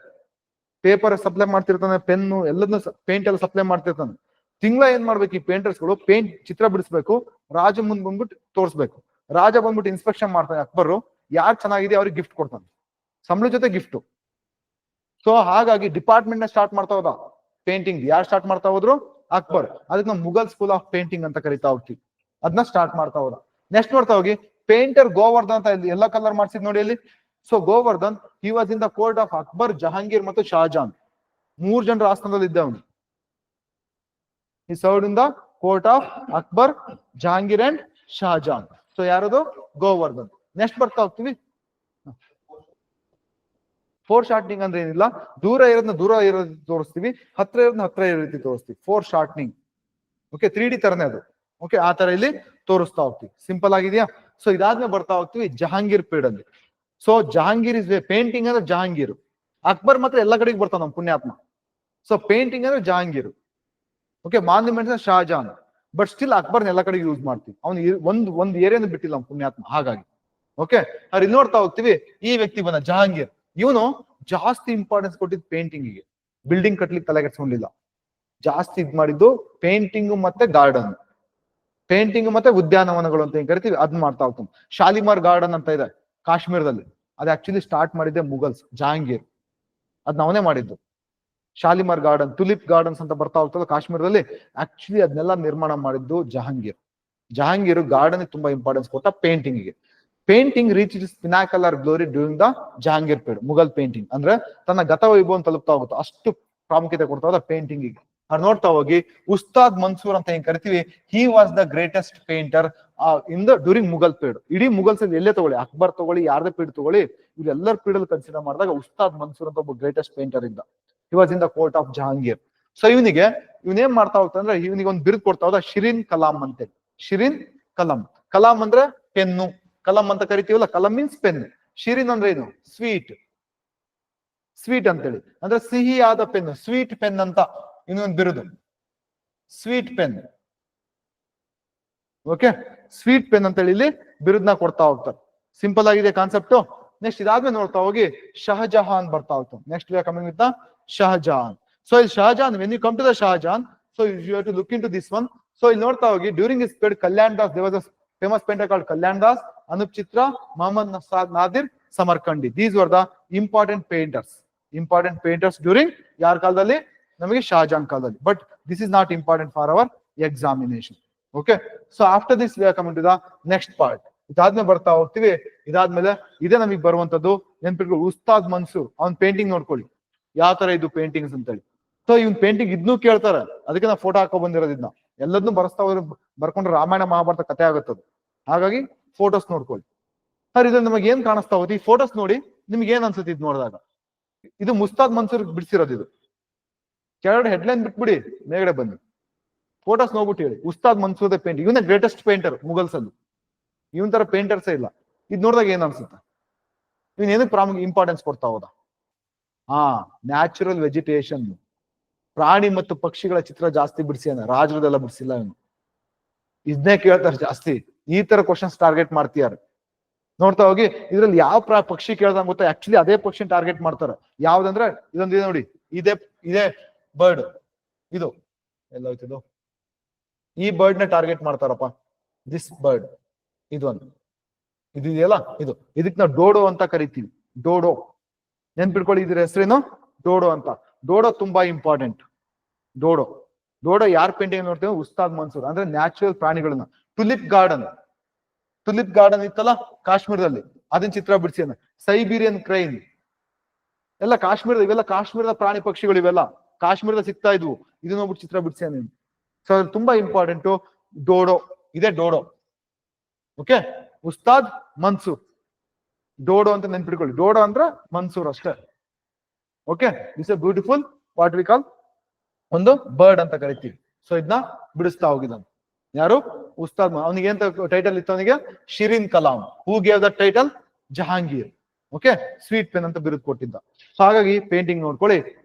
ಪೇಪರ್ ಸಪ್ಲೈ ಮಾಡ್ತಿರ್ತಾನೆ ಪೆನ್ನು ಎಲ್ಲದನ್ನ ಪೇಂಟ್ ಎಲ್ಲ ಸಪ್ಲೈ ಮಾಡ್ತಿರ್ತಾನೆ. ತಿಂಗಳ ಏನ್ ಮಾಡ್ಬೇಕು ಈ ಪೇಂಟರ್ಸ್ಗಳು? ಪೇಂಟ್ ಚಿತ್ರ ಬಿಡಿಸ್ಬೇಕು, ರಾಜ ಮುಂದ್ ಬಂದ್ಬಿಟ್ಟು ತೋರಿಸ್ಬೇಕು. ರಾಜ ಬಂದ್ಬಿಟ್ಟು ಇನ್ಸ್ಪೆಕ್ಷನ್ ಮಾಡ್ತಾನೆ ಅಕ್ಬರು. ಯಾರು ಚೆನ್ನಾಗಿದೆ ಅವ್ರಿಗೆ ಗಿಫ್ಟ್ ಕೊಡ್ತಾನೆ. ಸಂಬಳ ಜೊತೆ ಗಿಫ್ಟ್ ಸೊ ಹಾಗಾಗಿ ಡಿಪಾರ್ಟ್ಮೆಂಟ್ನ ಸ್ಟಾರ್ಟ್ ಮಾಡ್ತಾ ಹೋದ. ಪೇಂಟಿಂಗ್ ಯಾರು ಸ್ಟಾರ್ಟ್ ಮಾಡ್ತಾ ಹೋದ್ರು? ಅಕ್ಬರ್. ಅದಕ್ಕೆ ನಾವು ಮುಘಲ್ ಸ್ಕೂಲ್ ಆಫ್ ಪೇಂಟಿಂಗ್ ಅಂತ ಕರಿತಾ ಹೋಗ್ತೀವಿ. ಅದನ್ನ ಸ್ಟಾರ್ಟ್ ಮಾಡ್ತಾ ಹೋದ. ನೆಕ್ಸ್ಟ್ ನೋಡ್ತಾ ಹೋಗಿ ಪೇಂಟರ್ ಗೋವರ್ಧನ್ ಅಂತ ಎಲ್ಲ ಕಲರ್ ಮಾಡ್ಸಿದ್ ನೋಡಿ ಅಲ್ಲಿ so Govardhan he was in the court of Akbar, Jahangir ಮತ್ತು ಶಾಜಾನ್ ಮೂರ್ ಜನರ ಆಸ್ಥಾನದಲ್ಲಿ ಇದ್ದ ಅವನು. ಈ served in the court of Akbar, Jahangir and Shahjahan so ಯಾರದು? ಗೋವರ್ಧನ್. ನೆಕ್ಸ್ಟ್ ಬರ್ತಾ ಹೋಗ್ತೀವಿ. ಫೋರ್ ಶಾರ್ಟ್ನಿಂಗ್ ಅಂದ್ರೆ ಏನಿಲ್ಲ. ದೂರ ಇರೋದನ್ನ ದೂರ ಇರೋದು ತೋರಿಸ್ತೀವಿ. ಹತ್ರ ಇರೋದನ್ನ ಹತ್ರ ಇರೋ ರೀತಿ ತೋರಿಸ್ತೀವಿ. Foreshortening okay three D ತರನೇ ಅದು. ಓಕೆ ಆ ತರ ಇಲ್ಲಿ ತೋರಿಸ್ತಾ ಹೋಗ್ತೀವಿ. ಸಿಂಪಲ್ ಆಗಿದೆಯಾ? ಸೊ ಇದಾದ್ಮೇಲೆ ಬರ್ತಾ ಹೋಗ್ತೀವಿ ಜಹಾಂಗೀರ್ ಪೀರಿಯಡ್ ಅಲ್ಲಿ ಸೊ ಜಹಾಂಗೀರ್ ಇಸ್ ಪೇಂಟಿಂಗ್ ಅಂದ್ರೆ ಜಹಾಂಗೀರ್. ಅಕ್ಬರ್ ಮಾತ್ರ ಎಲ್ಲ ಕಡೆಗೆ ಬರ್ತಾವ ನಮ್ಮ ಪುಣ್ಯಾತ್ಮ. ಸೊ ಪೇಂಟಿಂಗ್ ಅಂದ್ರೆ Jahangir. Okay monuments Shahjahan but still ಅಕ್ಬರ್ನ ಎಲ್ಲ ಕಡೆಗೆ ಯೂಸ್ ಮಾಡ್ತೀವಿ. ಅವ್ನು ಒಂದು ಒಂದು ಏರಿಯಾನು ಬಿಟ್ಟಿಲ್ಲ ಪುಣ್ಯಾತ್ಮ. ಹಾಗಾಗಿ. ಓಕೆ ಅವ್ರು ಇಲ್ಲಿ ನೋಡ್ತಾ ಹೋಗ್ತೀವಿ. ಈ ವ್ಯಕ್ತಿ ಬಂದ ಜಹಾಂಗೀರ್. ಇವನು ಜಾಸ್ತಿ ಇಂಪಾರ್ಟೆನ್ಸ್ ಕೊಟ್ಟಿದ್ದು ಪೇಂಟಿಂಗಿಗೆ ಬಿಲ್ಡಿಂಗ್ ಕಟ್ಲಿಕ್ಕೆ ತಲೆ ಕೆಡ್ಸ್ಕೊಂಡಿಲ್ಲ. ಜಾಸ್ತಿ ಇದ್ ಮಾಡಿದ್ದು ಪೇಂಟಿಂಗ್ ಮತ್ತೆ ಗಾರ್ಡನ್ ಪೇಂಟಿಂಗ್ ಮತ್ತೆ ಉದ್ಯಾನವನಗಳು ಅಂತ ಏನ್ ಕರಿತೀವಿ ಅದ್ ಮಾಡ್ತಾ ಹೋಗ್ತಾನೆ ಶಾಲಿಮಾರ್ ಗಾರ್ಡನ್ ಅಂತ ಇದೆ, ಕಾಶ್ಮೀರದಲ್ಲಿ. ಅದು ಆಕ್ಚುಲಿ ಸ್ಟಾರ್ಟ್ ಮಾಡಿದ್ದೆ ಮುಗಲ್ಸ್ ಜಹಾಂಗೀರ್. ಅದ್ ನಾವನೇ ಮಾಡಿದ್ದು. ಶಾಲಿಮಾರ್ ಗಾರ್ಡನ್ ತುಲಿಪ್ ಗಾರ್ಡನ್ಸ್ ಅಂತ ಬರ್ತಾ ಹೋಗ್ತಲ್ಲ ಕಾಶ್ಮೀರದಲ್ಲಿ ಆಕ್ಚುಲಿ ಅದನ್ನೆಲ್ಲ ನಿರ್ಮಾಣ ಮಾಡಿದ್ದು ಜಹಾಂಗೀರ್. ಜಹಾಂಗೀರ್ ಗಾರ್ಡನ್ ತುಂಬಾ ಇಂಪಾರ್ಟೆನ್ಸ್ ಕೊಟ್ಟ ಪೇಂಟಿಂಗ್ಗೆ. Painting reaches pinnacle or glory during the Jahangir period Mughal painting ಅಂದ್ರೆ ತನ್ನ ಗತ ವೈಭವನ ತಲುಪ್ತಾ ಹೋಗುತ್ತೆ. ಅಷ್ಟು ಪ್ರಾಮುಖ್ಯತೆ ಕೊಡ್ತಾ ಹೋದ ಪೇಂಟಿಂಗ್ ಅವ್ರು ನೋಡ್ತಾ ಹೋಗಿ, ಉಸ್ತಾದ್ ಮನ್ಸೂರ್ ಅಂತ ಏನ್ ಕರಿತೀವಿ? He was the greatest painter in the during Mughal period ಇಡೀ ಮುಘಲ್ಸ್ ಎಲ್ಲೇ ತಗೊಳ್ಳಿ. ಅಕ್ಬರ್ ತಗೊಳ್ಳಿ, ಯಾರ್ದೇ ಪೀಡ್ ತಗೊಳ್ಳಿ, ಇವ್ರೆಲ್ಲರ ಪೀಡಲ್ ಕನ್ಸಿಡರ್ ಮಾಡಿದಾಗ ಉಸ್ತಾದ್ ಮನ್ಸೂರ್ ಅಂತ ಒಬ್ಬ ಗ್ರೇಟೆಸ್ಟ್ ಪೇಂಟರ್ ಇದ್ದ he was in the court of Jahangir so ಇವನಿಗೆ, ಇವನೇನ್ ಮಾಡ್ತಾ ಹೋಗ್ತಂದ್ರೆ ಇವನಿಗೆ ಒಂದು ಬಿರುದು ಕೊಡ್ತಾ ಹೋದ ಶಿರಿನ್ ಕಲಾಂ ಅಂತೇಳಿ. ಶಿರಿನ್ ಕಲಾಂ. ಕಲಾಂ ಅಂದ್ರೆ ಪೆನ್ನು. ಕಲಂ ಅಂತ ಕರಿತೀವಲ್ಲ, ಕಲಂ ಮೀನ್ಸ್ ಪೆನ್ ಶಿರಿನ್ ಅಂದ್ರೆ ಏನು? ಸ್ವೀಟ್ ಸ್ವೀಟ್ ಅಂತೇಳಿ. ಅಂದ್ರೆ ಸಿಹಿಯಾದ ಪೆನ್ ಸ್ವೀಟ್ ಪೆನ್ ಅಂತ ಇನ್ನೊಂದು ಬಿರುದು. Sweet pen okay sweet pen ಅಂತ ಹೇಳಿ ಇಲ್ಲಿ ಬಿರುದ್ನ ಕೊಡ್ತಾ ಹೋಗ್ತಾರೆ. ಸಿಂಪಲ್ ಆಗಿದೆ ಕಾನ್ಸೆಪ್ಟ್ ನೆಕ್ಸ್ಟ್ ಇದಾದ್ಮೇಲೆ ನೋಡ್ತಾ ಹೋಗಿ, ಶಹಜಹಾನ್ ಬರ್ತಾ ಹೋಗ್ತು next coming with Shahjahan. So ಇಲ್ಲಿ Shahjahan when you come to the Shahjahan so you to look into this one so ಇಲ್ಲಿ ನೋಡ್ತಾ ಹೋಗಿ during his period Kalyan Das they were famous painter called Kalyan Das Anupchitra Mohammad Nadir Samarkandi these were the important painters important painters during ಯಾರ ಕಾಲದಲ್ಲಿ ನಮಗೆ ಶಾಜಾನ್ ಕಾಲದಲ್ಲಿ but this is not important for our examination okay so after this we are coming to the next part ಇದಾದ್ಮೇಲೆ ಬರ್ತಾ ಹೋಗ್ತೀವಿ. ಇದಾದ್ಮೇಲೆ ಇದೇ ನಮಗೆ ಬರುವಂತದ್ದು ನೆನ್ಪಿಟ್ಕೊಳ್ಳಿ ಉಸ್ತಾದ್ ಮನ್ಸೂರ್ ಅವ್ನ್ ಪೇಂಟಿಂಗ್ ನೋಡ್ಕೊಳ್ಳಿ. ಯಾವ ತರ ಇದು ಪೇಂಟಿಂಗ್ಸ್ ಅಂತೇಳಿ. ಸೊ ಇವ್ನ್ ಪೇಂಟಿಂಗ್ ಇದ್ನೂ ಕೇಳ್ತಾರೆ. ಅದಕ್ಕೆ ನಾವು ಫೋಟೋ ಹಾಕೋ ಬಂದಿರೋದಿದ್ನ ಎಲ್ಲದನ್ನೂ ಬರ್ಸ್ತಾ ಹೋದ್ರೆ ರಾಮಾಯಣ ಮಹಾಭಾರತ ಕಥೆ ಆಗುತ್ತದು. ಹಾಗಾಗಿ ಫೋಟೋಸ್ ನೋಡ್ಕೊಳ್ಳಿ. ಸರ್ ಇದು ನಮಗೆ ಏನ್ ಕಾಣಿಸ್ತಾ ಹೋಗುತ್ತೆ? ಈ ಫೋಟೋಸ್ ನೋಡಿ ನಿಮ್ಗೆ ಏನ್ ಅನ್ಸುತ್ತೆ ಇದು ನೋಡಿದಾಗ? ಇದು ಮುಸ್ತಾದ್ ಮನ್ಸೂರ್ ಬಿಡಿಸಿರೋದು ಇದು. ಕೆಳಗಡೆ ಹೆಡ್ಲೈನ್ ಬಿಟ್ಬಿಡಿ ಮೇಗಡೆ ಬನ್ನಿ. ಫೋಟೋಸ್ ನೋಡ್ಬಿಟ್ಟು ಹೇಳಿ. ಉಸ್ತಾದ್ ಮನ್ಸೂರ್ ಪೇಂಟ್ ಇವನೇ ಗ್ರೇಟೆಸ್ಟ್ ಪೇಂಟರ್ ಮುಗಲ್ಸ್ ಅಲ್ಲಿ ಇವನ್ ತರ ಪೇಂಟರ್ಸ್ ಇಲ್ಲ. ಇದು ನೋಡಿದಾಗ ಏನ್ ಅನ್ಸುತ್ತೆ? ಇವನ್ ಏನಕ್ಕೆ ಪ್ರಾಮುಖ್ಯ ಇಂಪಾರ್ಟೆನ್ಸ್ ಕೊಡ್ತಾ ಹೋದ? ಹಾ ನ್ಯಾಚುರಲ್ ವೆಜಿಟೇಷನ್ ಪ್ರಾಣಿ ಮತ್ತು ಪಕ್ಷಿಗಳ ಚಿತ್ರ ಜಾಸ್ತಿ ಬಿಡಿಸ್ಯಾನ ರಾಜರದೆಲ್ಲ ಬಿಡಿಸಿಲ್ಲ ಇವನು. ಇದನ್ನೇ ಕೇಳ್ತಾರೆ ಜಾಸ್ತಿ. ಈ ತರ ಕ್ವಶನ್ಸ್ ಟಾರ್ಗೆಟ್ ಮಾಡ್ತೀಯಾರ ನೋಡ್ತಾ ಹೋಗಿ, ಇದ್ರಲ್ಲಿ ಯಾವ ಪಕ್ಷಿ ಕೇಳ್ದಂಗ್ ಗೊತ್ತಾ? ಆಕ್ಚುಲಿ ಅದೇ ಪಕ್ಷಿ ಟಾರ್ಗೆಟ್ ಮಾಡ್ತಾರೆ. ಯಾವ್ದಂದ್ರೆ, ಇದೊಂದು ಇದೆ ನೋಡಿ. ಇದೇ ಇದೇ ಬರ್ಡ್ ಇದು. ಎಲ್ಲ ಈ ಬರ್ಡ್ನ ಟಾರ್ಗೆಟ್ ಮಾಡ್ತಾರಪ್ಪ. ದಿಸ್ ಬರ್ಡ್ ಇದು ಒಂದು ಇದು ಇದೆಯಲ್ಲ? ಇದು. ಇದಕ್ ನಾವು ಡೋಡೋ ಅಂತ ಕರಿತೀವಿ. ಡೋಡೋ. ನೆನ್ಪಿಟ್ಕೊಳ್ಳಿ ಇದ್ರ ಹೆಸರೇನು? ಡೋಡೋ ಅಂತ. ಡೋಡೋ ತುಂಬಾ ಇಂಪಾರ್ಟೆಂಟ್ ಡೋಡೋ. ಡೋಡೋ ಯಾರ್ ಪೇಂಟಿಂಗ್ ನೋಡ್ತೇವೆ? ಉಸ್ತಾದ್ ಮನ್ಸೂರ್. ಅಂದ್ರೆ ನ್ಯಾಚುರಲ್ ಪ್ರಾಣಿಗಳನ್ನ. Tulip garden. ಟುಲಿಪ್ ಗಾರ್ಡನ್ ಇತ್ತಲ್ಲ ಕಾಶ್ಮೀರದಲ್ಲಿ. ಅದನ್ನ ಚಿತ್ರ ಬಿಡಿಸ್ಯಾನ ಸೈಬೀರಿಯನ್ ಕ್ರೈನ್. ಎಲ್ಲ ಕಾಶ್ಮೀರದ, ಇವೆಲ್ಲ ಕಾಶ್ಮೀರದ ಪ್ರಾಣಿ ಪಕ್ಷಿಗಳು ಇವೆಲ್ಲ. ಕಾಶ್ಮೀರದ ಸಿಗ್ತಾ ಇದ್ವು. ಇದನ್ನ ನೋಡ್ಬಿಟ್ಟು ಚಿತ್ರ ಬಿಡಿಸ್ಯಾನ ಸೊ ಅದ್ರಲ್ಲಿ ತುಂಬಾ ಇಂಪಾರ್ಟೆಂಟ್ ಡೋಡೋ. ಇದೆ dodo. Okay Ustad Mansur dodo ಅಂತ ನೆನ್ಪಿಟ್ಕೊಳ್ಳಿ. ಡೋಡೋ ಅಂದ್ರೆ ಮನ್ಸೂರ್ ಅಷ್ಟೇ. Okay is a beautiful what we call ಒಂದು ಬರ್ಡ್ ಅಂತ ಕರಿತೀವಿ. ಸೊ ಇದನ್ನ ಬಿಡಿಸ್ತಾ ಹೋಗಿದ್ದಾನೆ. ಯಾರು? ಉಸ್ತಾದ್ ಅವನಿಗೆ ಎಂತ ಟೈಟಲ್ ಇತ್ತು ಅವನಿಗೆ? Shirin Kalam. Who gave that title Jahangir. Okay sweet pen ಅಂತ ಬಿರುದು ಕೊಟ್ಟಿದ್ದ. ಸೊ ಹಾಗಾಗಿ ಪೇಂಟಿಂಗ್ ನೋಡ್ಕೊಳ್ಳಿ.